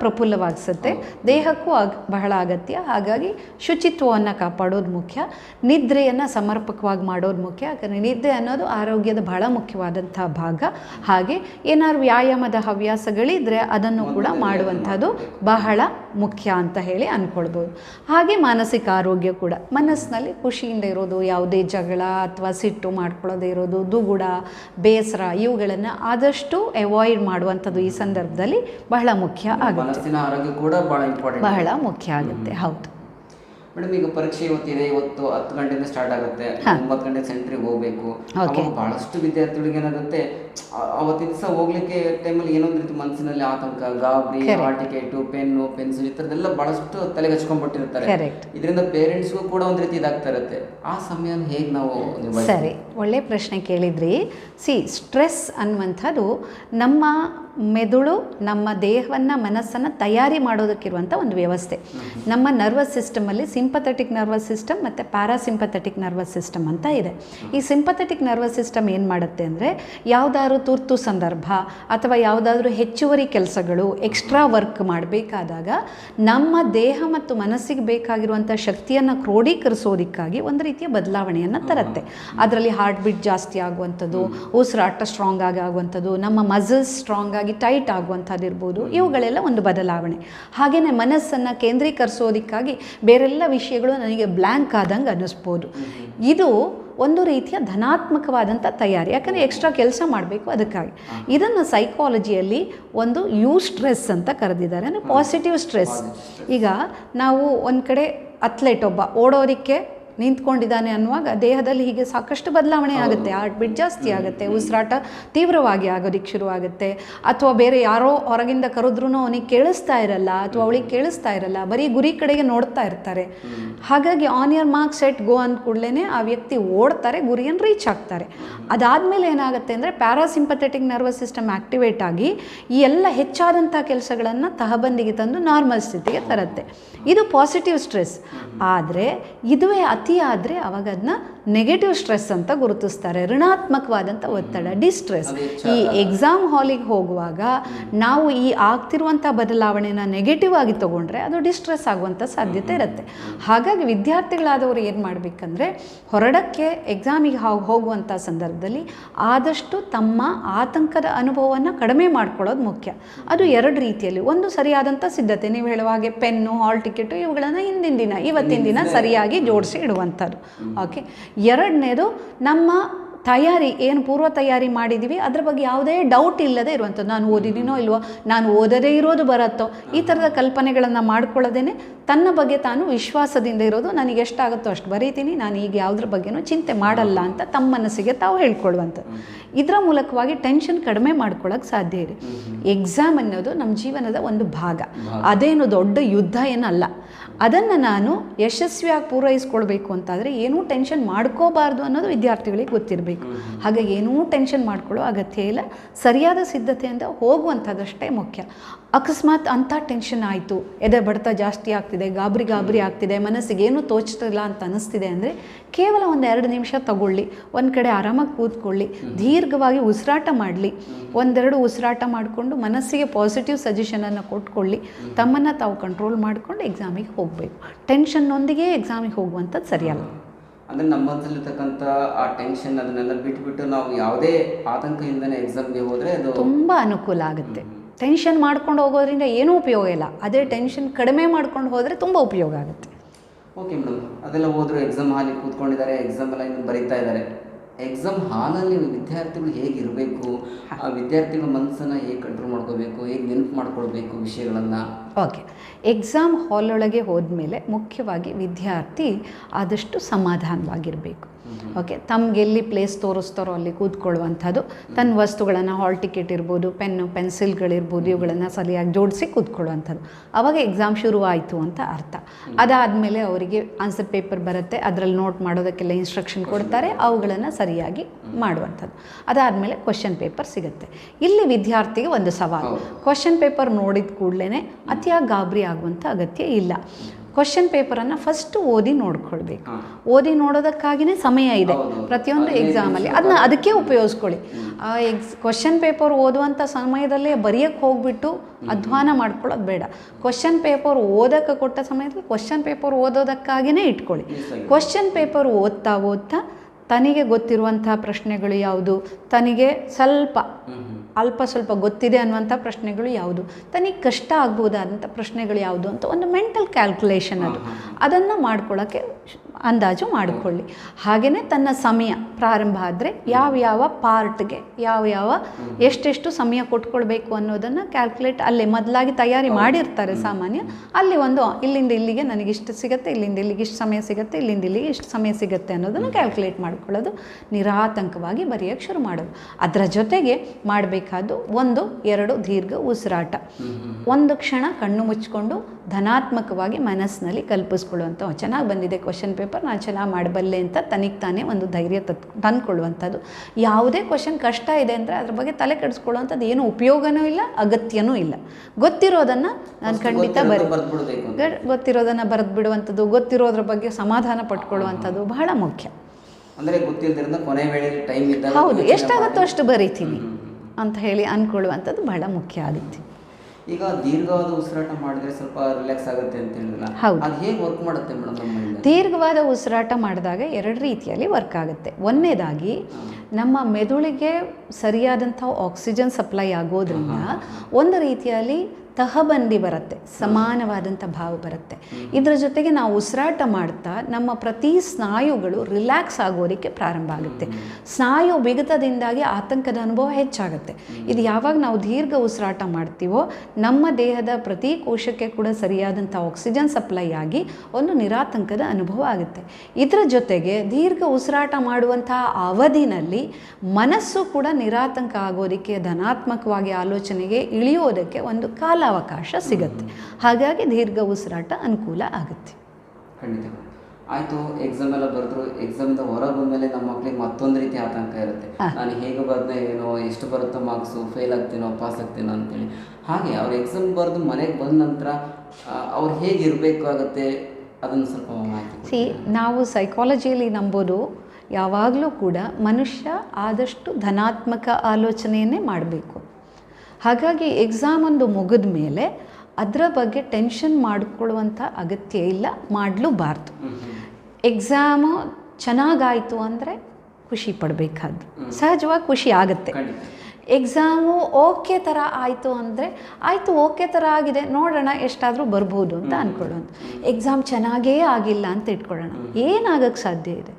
ಪ್ರಫುಲ್ಲವಾಗಿಸುತ್ತೆ ದೇಹಕ್ಕೂ ಅಗ್ ಬಹಳ ಅಗತ್ಯ. ಹಾಗಾಗಿ ಶುಚಿತ್ವವನ್ನು ಕಾಪಾಡೋದು ಮುಖ್ಯ. ನಿದ್ರೆಯನ್ನು ಸಮರ್ಪಕವಾಗಿ ಮಾಡೋದು ಮುಖ್ಯ. ಯಾಕಂದರೆ ನಿದ್ದೆ ಅನ್ನೋದು ಆರೋಗ್ಯದ ಬಹಳ ಮುಖ್ಯವಾದಂಥ ಭಾಗ. ಹಾಗೆ ಏನಾದ್ರು ವ್ಯಾಯಾಮದ ಹವ್ಯಾಸಗಳಿದ್ರೆ ಅದನ್ನು ಕೂಡ ಮಾಡುವಂಥದ್ದು ಬಹಳ ಮುಖ್ಯ ಅಂತ ಹೇಳಿ ಅಂದ್ಕೊಳ್ಬೋದು ಹಾಗೆ ಮಾನಸಿಕ ಆರೋಗ್ಯ ಕೂಡ. ಮನಸ್ಸಿನಲ್ಲಿ ಖುಷಿಯಿಂದ ಇರೋದು ಯಾವುದೇ ಜಗಳ ಅಥವಾ ಸಿಟ್ಟು ಮಾಡ್ಕೊಳ್ಳೋದೇ ಇರೋದು ದುಗುಡ ಬೇಸರ ಇವುಗಳನ್ನು ಆದಷ್ಟು ಅವಾಯ್ಡ್ ಮಾಡುವಂಥದ್ದು ಈ ಸಂದರ್ಭದಲ್ಲಿ ಬಹಳ ಮುಖ್ಯ ಆಗುತ್ತೆ. ಆರೋಗ್ಯ ಕೂಡ ಭಾಳ ಇಂಪಾರ್ಟೆಂಟ್ ಬಹಳ ಮುಖ್ಯ ಆಗುತ್ತೆ. ಹೌದು. ಮೇಡಮ್ ಈಗ ಪರೀಕ್ಷೆ ಇವತ್ತಿದೆ ಇವತ್ತು ಹತ್ತು ಗಂಟೆಯಿಂದ ಸ್ಟಾರ್ಟ್ ಆಗುತ್ತೆ. ಒಂಬತ್ತು ಗಂಟೆ ಸೆಂಟ್ರಿಗೆ ಹೋಗ್ಬೇಕು. ಬಹಳಷ್ಟು ವಿದ್ಯಾರ್ಥಿಗಳಿಗೆ ಏನಾಗುತ್ತೆ ಅವತ್ತಿನ ದಿವಸ ಹೋಗ್ಲಿಕ್ಕೆ ಟೈಮಲ್ಲಿ ಏನೋ ಒಂದು ರೀತಿ ಮನಸ್ಸಿನಲ್ಲಿ ಆತಂಕ ಗಾಬರಿ ಹಾಲ್ ಟಿಕೆಟು ಪೆನ್ನು ಪೆನ್ಸಿಲ್ ಈ ಥರದ್ದೆಲ್ಲ ಬಹಳಷ್ಟು ತಲೆಗೆ ಹಚ್ಕೊಂಡ್ಬಿಟ್ಟಿರ್ತಾರೆ. ಇದರಿಂದ ಪೇರೆಂಟ್ಸ್ಗೂ ಕೂಡ ಒಂದು ರೀತಿ ಇದಾಗ್ತಾ ಇರುತ್ತೆ. ಆ ಸಮಯ ಹೇಗೆ ನಾವು? ಸರಿ ಒಳ್ಳೆ ಪ್ರಶ್ನೆ ಕೇಳಿದ್ರಿ. ಸಿ ಸ್ಟ್ರೆಸ್ ಅನ್ನುವಂಥದ್ದು ನಮ್ಮ ಮೆದುಳು ನಮ್ಮ ದೇಹವನ್ನು ಮನಸ್ಸನ್ನು ತಯಾರಿ ಮಾಡೋದಕ್ಕಿರುವಂಥ ಒಂದು ವ್ಯವಸ್ಥೆ. ನಮ್ಮ ನರ್ವಸ್ ಸಿಸ್ಟಮಲ್ಲಿ ಸಿಂಪಥೆಟಿಕ್ ನರ್ವಸ್ ಸಿಸ್ಟಮ್ ಮತ್ತು ಪ್ಯಾರಾಸಿಂಪಥೆಟಿಕ್ ನರ್ವಸ್ ಸಿಸ್ಟಮ್ ಅಂತ ಇದೆ. ಈ ಸಿಂಪಥೆಟಿಕ್ ನರ್ವಸ್ ಸಿಸ್ಟಮ್ ಏನು ಮಾಡುತ್ತೆ ಅಂದರೆ ಯಾವುದಾದ್ರೂ ತುರ್ತು ಸಂದರ್ಭ ಅಥವಾ ಯಾವುದಾದ್ರೂ ಹೆಚ್ಚುವರಿ ಕೆಲಸಗಳು ಎಕ್ಸ್ಟ್ರಾ ವರ್ಕ್ ಮಾಡಬೇಕಾದಾಗ ನಮ್ಮ ದೇಹ ಮತ್ತು ಮನಸ್ಸಿಗೆ ಬೇಕಾಗಿರುವಂಥ ಶಕ್ತಿಯನ್ನು ಕ್ರೋಢೀಕರಿಸೋದಕ್ಕಾಗಿ ಒಂದು ರೀತಿಯ ಬದಲಾವಣೆಯನ್ನು ತರುತ್ತೆ. ಅದರಲ್ಲಿ ಹಾರ್ಟ್ ಬೀಟ್ ಜಾಸ್ತಿ ಆಗುವಂಥದ್ದು ಉಸಿರಾಟ ಸ್ಟ್ರಾಂಗ್ ಆಗಿ ಆಗುವಂಥದ್ದು ನಮ್ಮ ಮಸಲ್ಸ್ ಸ್ಟ್ರಾಂಗ್ ಆಗಿ ಟೈಟ್ ಆಗುವಂಥದ್ದು ಇರ್ಬೋದು ಇವುಗಳೆಲ್ಲ ಒಂದು ಬದಲಾವಣೆ. ಹಾಗೆಯೇ ಮನಸ್ಸನ್ನು ಕೇಂದ್ರೀಕರಿಸೋದಕ್ಕಾಗಿ ಬೇರೆಲ್ಲ ವಿಷಯಗಳು ನನಗೆ ಬ್ಲ್ಯಾಂಕ್ ಆದಂಗೆ ಅನ್ನಿಸ್ಬೋದು. ಇದು ಒಂದು ರೀತಿಯ ಧನಾತ್ಮಕವಾದಂಥ ತಯಾರಿ. ಯಾಕಂದರೆ ಎಕ್ಸ್ಟ್ರಾ ಕೆಲಸ ಮಾಡಬೇಕು ಅದಕ್ಕಾಗಿ. ಇದನ್ನು ಸೈಕಾಲಜಿಯಲ್ಲಿ ಒಂದು ಯೂ ಸ್ಟ್ರೆಸ್ ಅಂತ ಕರೆದಿದ್ದಾರೆ. ಅಂದರೆ ಪಾಸಿಟಿವ್ ಸ್ಟ್ರೆಸ್ ಈಗ ನಾವು ಒಂದು ಕಡೆ ಅಥ್ಲೆಟ್ ಒಬ್ಬ ಓಡೋದಕ್ಕೆ ನಿಂತ್ಕೊಂಡಿದ್ದಾನೆ ಅನ್ನುವಾಗ ದೇಹದಲ್ಲಿ ಹೀಗೆ ಸಾಕಷ್ಟು ಬದಲಾವಣೆ ಆಗುತ್ತೆ. ಹಾರ್ಟ್ ಬಿಟ್ ಜಾಸ್ತಿ ಆಗುತ್ತೆ. ಉಸಿರಾಟ ತೀವ್ರವಾಗಿ ಆಗೋದಿಕ್ಕೆ ಶುರುವಾಗುತ್ತೆ. ಅಥವಾ ಬೇರೆ ಯಾರೋ ಹೊರಗಿಂದ ಕರೆದ್ರೂ ಅವನಿಗೆ ಕೇಳಿಸ್ತಾ ಇರಲ್ಲ ಅಥವಾ ಅವಳಿಗೆ ಕೇಳಿಸ್ತಾ ಇರಲ್ಲ. ಬರೀ ಗುರಿ ಕಡೆಗೆ ನೋಡ್ತಾ ಇರ್ತಾರೆ. ಹಾಗಾಗಿ on your mark set go ಅಂದ ಕೂಡಲೇ ಆ ವ್ಯಕ್ತಿ ಓಡ್ತಾರೆ ಗುರಿಯನ್ನು ರೀಚ್ ಆಗ್ತಾರೆ. ಅದಾದಮೇಲೆ ಏನಾಗುತ್ತೆ ಅಂದರೆ ಪ್ಯಾರಾಸಿಂಪಥೆಟಿಕ್ ನರ್ವಸ್ ಸಿಸ್ಟಮ್ ಆಕ್ಟಿವೇಟ್ ಆಗಿ ಈ ಎಲ್ಲ ಹೆಚ್ಚಾದಂಥ ಕೆಲಸಗಳನ್ನು ತಹಬಂದಿಗೆ ತಂದು ನಾರ್ಮಲ್ ಸ್ಥಿತಿಗೆ ತರುತ್ತೆ. ಇದು ಪಾಸಿಟಿವ್ ಸ್ಟ್ರೆಸ್ ಆದರೆ ಇದುವೇ ಅತಿ ಆದರೆ ಅವಾಗ ಅದನ್ನ ನೆಗೆಟಿವ್ ಸ್ಟ್ರೆಸ್ ಅಂತ ಗುರುತಿಸ್ತಾರೆ. ಋಣಾತ್ಮಕವಾದಂಥ ಒತ್ತಡ ಡಿಸ್ಟ್ರೆಸ್ ಈ ಎಕ್ಸಾಮ್ ಹಾಲಿಗೆ ಹೋಗುವಾಗ ನಾವು ಈ ಆಗ್ತಿರುವಂಥ ಬದಲಾವಣೆನ ನೆಗೆಟಿವ್ ಆಗಿ ತಗೊಂಡ್ರೆ ಅದು ಡಿಸ್ಟ್ರೆಸ್ ಆಗುವಂಥ ಸಾಧ್ಯತೆ ಇರುತ್ತೆ. ಹಾಗಾಗಿ ವಿದ್ಯಾರ್ಥಿಗಳಾದವರು ಏನು ಮಾಡಬೇಕಂದ್ರೆ ಹೊರಡಕ್ಕೆ ಎಕ್ಸಾಮಿಗೆ ಹೋಗುವಂಥ ಸಂದರ್ಭದಲ್ಲಿ ಆದಷ್ಟು ತಮ್ಮ ಆತಂಕದ ಅನುಭವವನ್ನು ಕಡಿಮೆ ಮಾಡ್ಕೊಳ್ಳೋದು ಮುಖ್ಯ. ಅದು ಎರಡು ರೀತಿಯಲ್ಲಿ. ಒಂದು ಸರಿಯಾದಂಥ ಸಿದ್ಧತೆ. ನೀವು ಹೇಳುವ ಹಾಗೆ ಪೆನ್ನು ಹಾಲ್ ಟಿಕೆಟು ಇವುಗಳನ್ನು ಹಿಂದಿನ ದಿನ ಇವತ್ತಿನ ದಿನ ಸರಿಯಾಗಿ ಜೋಡಿಸಿ ಇಡುವಂಥದ್ದು. ಓಕೆ ಎರಡನೇದು ನಮ್ಮ ತಯಾರಿ ಏನು ಪೂರ್ವ ತಯಾರಿ ಮಾಡಿದ್ದೀವಿ ಅದ್ರ ಬಗ್ಗೆ ಯಾವುದೇ ಡೌಟ್ ಇಲ್ಲದೆ ಇರುವಂಥದ್ದು. ನಾನು ಓದಿದ್ದೀನೋ ಇಲ್ವೋ ನಾನು ಓದದೇ ಇರೋದು ಬರುತ್ತೋ ಈ ಥರದ ಕಲ್ಪನೆಗಳನ್ನು ಮಾಡ್ಕೊಳ್ಳೋದೇ ತನ್ನ ಬಗ್ಗೆ ತಾನು ವಿಶ್ವಾಸದಿಂದ ಇರೋದು. ನನಗೆ ಎಷ್ಟಾಗುತ್ತೋ ಅಷ್ಟು ಬರೀತೀನಿ ನಾನು ಈಗ ಯಾವುದ್ರ ಬಗ್ಗೆನೂ ಚಿಂತೆ ಮಾಡಲ್ಲ ಅಂತ ತಮ್ಮ ಮನಸ್ಸಿಗೆ ತಾವು ಹೇಳ್ಕೊಳ್ಳುವಂಥದ್ದು. ಇದರ ಮೂಲಕವಾಗಿ ಟೆನ್ಷನ್ ಕಡಿಮೆ ಮಾಡ್ಕೊಳ್ಳೋಕೆ ಸಾಧ್ಯ ಇದೆ. ಎಕ್ಸಾಮ್ ಅನ್ನೋದು ನಮ್ಮ ಜೀವನದ ಒಂದು ಭಾಗ. ಅದೇನು ದೊಡ್ಡ ಯುದ್ಧ ಏನಲ್ಲ. ಅದನ್ನು ನಾನು ಯಶಸ್ವಿಯಾಗಿ ಪೂರೈಸ್ಕೊಳ್ಬೇಕು ಅಂತಾದರೆ ಏನೂ ಟೆನ್ಷನ್ ಮಾಡ್ಕೋಬಾರ್ದು ಅನ್ನೋದು ವಿದ್ಯಾರ್ಥಿಗಳಿಗೆ ಗೊತ್ತಿರಬೇಕು. ಹಾಗಾಗಿ ಏನೂ ಟೆನ್ಷನ್ ಮಾಡ್ಕೊಳ್ಳೋ ಅಗತ್ಯ ಇಲ್ಲ. ಸರಿಯಾದ ಸಿದ್ಧತೆಯಿಂದ ಹೋಗುವಂಥದ್ದಷ್ಟೇ ಮುಖ್ಯ. ಅಕಸ್ಮಾತ್ ಅಂಥ ಟೆನ್ಷನ್ ಆಯಿತು. ಎದೆ ಬಡತ ಜಾಸ್ತಿ ಆಗ್ತಿದೆ ಗಾಬರಿ ಗಾಬರಿ ಆಗ್ತಿದೆ ಮನಸ್ಸಿಗೆ ಏನೂ ತೋಚ್ತಿಲ್ಲ ಅಂತ ಅನ್ನಿಸ್ತಿದೆ ಅಂದರೆ ಕೇವಲ ಒಂದು ಎರಡು ನಿಮಿಷ ತಗೊಳ್ಳಿ ಒಂದು ಕಡೆ ಆರಾಮಾಗಿ ಕೂತ್ಕೊಳ್ಳಿ ದೀರ್ಘವಾಗಿ ಉಸಿರಾಟ ಮಾಡಲಿ. ಒಂದೆರಡು ಉಸಿರಾಟ ಮಾಡಿಕೊಂಡು ಮನಸ್ಸಿಗೆ ಪಾಸಿಟಿವ್ ಸಜೆಷನನ್ನು ಕೊಟ್ಕೊಳ್ಳಿ. ತಮ್ಮನ್ನು ತಾವು ಕಂಟ್ರೋಲ್ ಮಾಡಿಕೊಂಡು ಎಕ್ಸಾಮಿಗೆ ಹೋಗಬೇಕು. ಟೆನ್ಷನ್ನೊಂದಿಗೆ ಎಕ್ಸಾಮಿಗೆ ಹೋಗುವಂಥದ್ದು ಸರಿಯಲ್ಲ. ಅಂದರೆ ನಮ್ಮ ಮನಸ್ಸಲ್ಲಿರ್ತಕ್ಕಂಥ ಆ ಟೆನ್ಷನ್ ಅದನ್ನೆಲ್ಲ ಬಿಟ್ಬಿಟ್ಟು ನಾವು ಯಾವುದೇ ಆತಂಕದಿಂದನೇ ಎಕ್ಸಾಮ್ಗೆ ಹೋದರೆ ಅದು ತುಂಬ ಅನುಕೂಲ ಆಗುತ್ತೆ. ಟೆನ್ಷನ್ ಮಾಡ್ಕೊಂಡು ಹೋಗೋದ್ರಿಂದ ಏನೂ ಉಪಯೋಗ ಇಲ್ಲ. ಅದೇ ಟೆನ್ಷನ್ ಕಡಿಮೆ ಮಾಡ್ಕೊಂಡು ಹೋದರೆ ತುಂಬ ಉಪಯೋಗ ಆಗುತ್ತೆ. ಓಕೆ ಮೇಡಮ್ ಅದೆಲ್ಲ ಹೋದ್ರು ಎಕ್ಸಾಮ್ ಹಾಲಿಗೆ ಕೂತ್ಕೊಂಡಿದ್ದಾರೆ ಎಕ್ಸಾಮ್ ಎಲ್ಲ ಇನ್ನು ಬರೀತಾ ಇದ್ದಾರೆ. ಎಕ್ಸಾಮ್ ಹಾಲಲ್ಲಿ ವಿದ್ಯಾರ್ಥಿಗಳು ಹೇಗಿರಬೇಕು ಆ ವಿದ್ಯಾರ್ಥಿಗಳ ಮನಸ್ಸನ್ನು ಹೇಗೆ ಕಂಟ್ರೋಲ್ ಮಾಡ್ಕೋಬೇಕು? ಹೇಗೆ ನೆನಪು ಮಾಡ್ಕೊಳ್ಬೇಕು ವಿಷಯಗಳನ್ನು? ಓಕೆ ಎಕ್ಸಾಮ್ ಹಾಲೊಳಗೆ ಹೋದ್ಮೇಲೆ ಮುಖ್ಯವಾಗಿ ವಿದ್ಯಾರ್ಥಿ ಆದಷ್ಟು ಸಮಾಧಾನವಾಗಿರಬೇಕು. ಓಕೆ ತಮ್ಗೆ ಎಲ್ಲಿ ಪ್ಲೇಸ್ ತೋರಿಸ್ತಾರೋ ಅಲ್ಲಿ ಕೂತ್ಕೊಳ್ಳುವಂಥದ್ದು. ತನ್ನ ವಸ್ತುಗಳನ್ನು ಹಾಲ್ ಟಿಕೆಟ್ ಇರ್ಬೋದು ಪೆನ್ನು ಪೆನ್ಸಿಲ್ಗಳಿರ್ಬೋದು ಇವುಗಳನ್ನು ಸರಿಯಾಗಿ ಜೋಡಿಸಿ ಕೂತ್ಕೊಳ್ಳುವಂಥದ್ದು. ಅವಾಗ ಎಕ್ಸಾಮ್ ಶುರುವಾಯಿತು ಅಂತ ಅರ್ಥ. ಅದಾದಮೇಲೆ ಅವರಿಗೆ ಆನ್ಸರ್ ಪೇಪರ್ ಬರುತ್ತೆ. ಅದರಲ್ಲಿ ನೋಟ್ ಮಾಡೋದಕ್ಕೆಲ್ಲ ಇನ್ಸ್ಟ್ರಕ್ಷನ್ ಕೊಡ್ತಾರೆ. ಅವುಗಳನ್ನು ಸರಿಯಾಗಿ ಮಾಡುವಂಥದ್ದು. ಅದಾದಮೇಲೆ ಕ್ವಶನ್ ಪೇಪರ್ ಸಿಗುತ್ತೆ. ಇಲ್ಲಿ ವಿದ್ಯಾರ್ಥಿಗೆ ಒಂದು ಸವಾಲು. ಕ್ವಶನ್ ಪೇಪರ್ ನೋಡಿದ ಕೂಡಲೇ ಅತಿಯಾಗಿ ಗಾಬರಿ ಆಗುವಂಥ ಅಗತ್ಯ ಇಲ್ಲ. ಕ್ವಶನ್ ಪೇಪರನ್ನು ಫಸ್ಟ್ ಓದಿ ನೋಡ್ಕೊಳ್ಬೇಕು. ಓದಿ ನೋಡೋದಕ್ಕಾಗಿಯೇ ಸಮಯ ಇದೆ. ಪ್ರತಿಯೊಂದು ಎಕ್ಸಾಮಲ್ಲಿ ಅದನ್ನ ಅದಕ್ಕೆ ಉಪಯೋಗಿಸ್ಕೊಳ್ಳಿ. ಆ ಎಕ್ಸ್ ಕ್ವಶನ್ ಪೇಪರ್ ಓದುವಂಥ ಸಮಯದಲ್ಲೇ ಬರೆಯೋಕ್ಕೆ ಹೋಗ್ಬಿಟ್ಟು ಅಧ್ವಾನ ಮಾಡ್ಕೊಳ್ಳೋದು ಬೇಡ. ಕ್ವಶನ್ ಪೇಪರ್ ಓದೋಕ್ಕೆ ಕೊಟ್ಟ ಸಮಯದಲ್ಲಿ ಕ್ವಶನ್ ಪೇಪರ್ ಓದೋದಕ್ಕಾಗಿಯೇ ಇಟ್ಕೊಳ್ಳಿ. ಕ್ವಶನ್ ಪೇಪರ್ ಓದ್ತಾ ಓದ್ತಾ ತನಗೆ ಗೊತ್ತಿರುವಂಥ ಪ್ರಶ್ನೆಗಳು ಯಾವುದು? ತನಗೆ ಸ್ವಲ್ಪ ಅಲ್ಪ ಸ್ವಲ್ಪ ಗೊತ್ತಿದೆ ಅನ್ನುವಂಥ ಪ್ರಶ್ನೆಗಳು ಯಾವುದು? ತನಗೆ ಕಷ್ಟ ಆಗ್ಬೋದಾದಂಥ ಪ್ರಶ್ನೆಗಳು ಯಾವುದು ಅಂತ ಒಂದು ಮೆಂಟಲ್ ಕ್ಯಾಲ್ಕುಲೇಷನ್ ಅದು. ಅದನ್ನು ಮಾಡ್ಕೊಳ್ಳೋಕ್ಕೆ ಅಂದಾಜು ಮಾಡಿಕೊಳ್ಳಿ. ಹಾಗೆಯೇ ತನ್ನ ಸಮಯ ಪ್ರಾರಂಭ ಆದರೆ ಯಾವ ಯಾವ ಪಾರ್ಟ್ಗೆ ಯಾವ ಯಾವ ಎಷ್ಟೆಷ್ಟು ಸಮಯ ಕೊಟ್ಕೊಳ್ಬೇಕು ಅನ್ನೋದನ್ನು ಕ್ಯಾಲ್ಕುಲೇಟ್ ಅಲ್ಲೇ ಮೊದಲಾಗಿ ತಯಾರಿ ಮಾಡಿರ್ತಾರೆ ಸಾಮಾನ್ಯ. ಅಲ್ಲಿ ಒಂದು ಇಲ್ಲಿಂದ ಇಲ್ಲಿಗೆ ನನಗೆ ಇಷ್ಟು ಸಿಗುತ್ತೆ ಇಲ್ಲಿಂದ ಇಲ್ಲಿಗೆ ಇಷ್ಟು ಸಮಯ ಸಿಗುತ್ತೆ ಇಲ್ಲಿಂದ ಇಲ್ಲಿಗೆ ಇಷ್ಟು ಸಮಯ ಸಿಗುತ್ತೆ ಅನ್ನೋದನ್ನು ಕ್ಯಾಲ್ಕುಲೇಟ್ ಮಾಡ್ಕೊಳ್ಳೋದು ನಿರಾತಂಕವಾಗಿ ಬರೆಯೋಕ್ಕೆ ಶುರು ಮಾಡೋದು. ಅದರ ಜೊತೆಗೆ ಮಾಡಬೇಕಾದ್ದು ಒಂದು ಎರಡು ದೀರ್ಘ ಉಸಿರಾಟ. ಒಂದು ಕ್ಷಣ ಕಣ್ಣು ಮುಚ್ಕೊಂಡು ಧನಾತ್ಮಕವಾಗಿ ಮನಸ್ಸಿನಲ್ಲಿ ಕಲ್ಪಿಸ್ಕೊಳ್ಳುವಂಥ ಚೆನ್ನಾಗಿ ಬಂದಿದೆ ಕ್ವಶನ್ ಪೇಪರ್ ನಾನು ಚೆನ್ನಾಗಿ ಮಾಡಬಲ್ಲೆ ಅಂತ ತನಿಗೆ ತಾನೇ ಒಂದು ಧೈರ್ಯ ತತ್ ತಂದುಕೊಳ್ಳುವಂಥದ್ದು. ಯಾವುದೇ ಕ್ವಶನ್ ಕಷ್ಟ ಇದೆ ಅಂದರೆ ಅದ್ರ ಬಗ್ಗೆ ತಲೆ ಕೆಡಿಸ್ಕೊಳ್ಳುವಂಥದ್ದು ಏನು ಉಪಯೋಗನೂ ಇಲ್ಲ ಅಗತ್ಯನೂ ಇಲ್ಲ. ಗೊತ್ತಿರೋದನ್ನು ನಾನು ಖಂಡಿತ ಬರೀ ಗೊತ್ತಿರೋದನ್ನು ಬರೆದು ಬಿಡುವಂಥದ್ದು ಗೊತ್ತಿರೋದ್ರ ಬಗ್ಗೆ ಸಮಾಧಾನ ಪಟ್ಕೊಳ್ಳುವಂಥದ್ದು ಬಹಳ ಮುಖ್ಯ. ಅಂದರೆ ಗೊತ್ತಿಲ್ಲದ್ರಿಂದ ಕೊನೆ ವೇಳೆಯಲ್ಲಿ ಟೈಮ್ ಇದ್ದಾಗ ಹೌದು ಎಷ್ಟಾಗುತ್ತೋ ಅಷ್ಟು ಬರೀತೀನಿ ಅಂತ ಹೇಳಿ ಅಂದ್ಕೊಳ್ಳುವಂಥದ್ದು ಬಹಳ ಮುಖ್ಯ ಆಗುತ್ತೆ ಈಗ ದೀರ್ಘವಾದ ಉಸಿರಾಟ ಮಾಡಿದ್ರೆ ಸ್ವಲ್ಪ ರಿಲ್ಯಾಕ್ಸ್ ಆಗುತ್ತೆ ಅಂತ ಹೇಳಿದ್ರಲ್ಲ ಹೌದು. ಅದು ಹೇಗೆ ವರ್ಕ್ ಮಾಡುತ್ತೆ ಮೇಡಮ್ ದೀರ್ಘವಾದ ಉಸಿರಾಟ ಮಾಡಿದಾಗ ಎರಡು ರೀತಿಯಲ್ಲಿ ವರ್ಕ್ ಆಗುತ್ತೆ. ಒಂದನೇದಾಗಿ ನಮ್ಮ ಮೆದುಳಿಗೆ ಸರಿಯಾದಂಥ ಆಕ್ಸಿಜನ್ ಸಪ್ಲೈ ಆಗೋದ್ರಿಂದ ಒಂದು ರೀತಿಯಲ್ಲಿ ತಹಬಂದಿ ಬರುತ್ತೆ ಸಮಾನವಾದಂಥ ಭಾವ ಬರುತ್ತೆ. ಇದರ ಜೊತೆಗೆ ನಾವು ಉಸಿರಾಟ ಮಾಡ್ತಾ ನಮ್ಮ ಪ್ರತಿ ಸ್ನಾಯುಗಳು ರಿಲ್ಯಾಕ್ಸ್ ಆಗೋದಕ್ಕೆ ಪ್ರಾರಂಭ ಆಗುತ್ತೆ. ಸ್ನಾಯು ಬಿಗಿತದಿಂದಾಗಿ ಆತಂಕದ ಅನುಭವ ಹೆಚ್ಚಾಗುತ್ತೆ. ಇದು ಯಾವಾಗ ನಾವು ದೀರ್ಘ ಉಸಿರಾಟ ಮಾಡ್ತೀವೋ ನಮ್ಮ ದೇಹದ ಪ್ರತಿ ಕೋಶಕ್ಕೆ ಕೂಡ ಸರಿಯಾದಂಥ ಆಕ್ಸಿಜನ್ ಸಪ್ಲೈ ಆಗಿ ಒಂದು ನಿರಾತಂಕದ ಅನುಭವ ಆಗುತ್ತೆ. ಇದರ ಜೊತೆಗೆ ದೀರ್ಘ ಉಸಿರಾಟ ಮಾಡುವಂತಹ ಅವಧಿನಲ್ಲಿ ಮನಸ್ಸು ಕೂಡ ನಿರಾತಂಕ ಆಗೋದಕ್ಕೆ ಧನಾತ್ಮಕವಾಗಿ ಆಲೋಚನೆಗೆ ಇಳಿಯೋದಕ್ಕೆ ಒಂದು ಕಾಲಾವಕಾಶ ಸಿಗುತ್ತೆ. ಹಾಗಾಗಿ ದೀರ್ಘ ಉಸಿರಾಟ ಅನುಕೂಲ ಆಗುತ್ತೆ. ಖಂಡಿತ. ಆಯಿತು ಎಕ್ಸಾಮ್ ಎಲ್ಲ ಬರೆದ್ರು ಎಕ್ಸಾಮಿಂದ ಹೊರಗೆ ಬಂದಮೇಲೆ ನಮ್ಮ ಮಕ್ಳಿಗೆ ಮತ್ತೊಂದು ರೀತಿ ಆತಂಕ ಇರುತ್ತೆ. ನಾನು ಹೇಗೆ ಬರ್ದೆ ಏನೋ ಎಷ್ಟು ಬರುತ್ತೋ ಮಾರ್ಕ್ಸು ಫೇಲ್ ಆಗ್ತೀನೋ ಪಾಸ್ ಆಗ್ತೀನೋ ಅಂತೇಳಿ. ಹಾಗೆ ಅವ್ರು ಎಕ್ಸಾಮ್ ಬರೆದು ಮನೆಗೆ ಬಂದ ನಂತರ ಅವ್ರು ಹೇಗೆ ಇರಬೇಕಾಗತ್ತೆ ಅದನ್ನು ಸ್ವಲ್ಪ. ಸಿ ನಾವು ಸೈಕಾಲಜಿಯಲ್ಲಿ ನಂಬೋದು. ಯಾವಾಗಲೂ ಕೂಡ ಮನುಷ್ಯ ಆದಷ್ಟು ಧನಾತ್ಮಕ ಆಲೋಚನೆಯನ್ನೇ ಮಾಡಬೇಕು. ಹಾಗಾಗಿ ಎಕ್ಸಾಮ್ ಒಂದು ಮುಗಿದ ಮೇಲೆ ಅದರ ಬಗ್ಗೆ ಟೆನ್ಷನ್ ಮಾಡಿಕೊಳ್ಳುವಂಥ ಅಗತ್ಯ ಇಲ್ಲ ಮಾಡಲೂಬಾರ್ದು. ಎಕ್ಸಾಮು ಚೆನ್ನಾಗಾಯಿತು ಅಂದರೆ ಖುಷಿ ಪಡಬೇಕಾದ್ದು. ಸಹಜವಾಗಿ ಖುಷಿ ಆಗುತ್ತೆ. ಎಕ್ಸಾಮು ಓಕೆ ಥರ ಆಯಿತು ಅಂದರೆ ಆಯಿತು ಓಕೆ ಥರ ಆಗಿದೆ ನೋಡೋಣ ಎಷ್ಟಾದರೂ ಬರ್ಬೋದು ಅಂತ ಅಂದ್ಕೊಳ್ಳೋಣ ಎಕ್ಸಾಮ್ ಚೆನ್ನಾಗೇ ಆಗಿಲ್ಲ ಅಂತ ಇಟ್ಕೊಳ್ಳೋಣ. ಏನಾಗಕ್ಕೆ ಸಾಧ್ಯ ಇದೆ?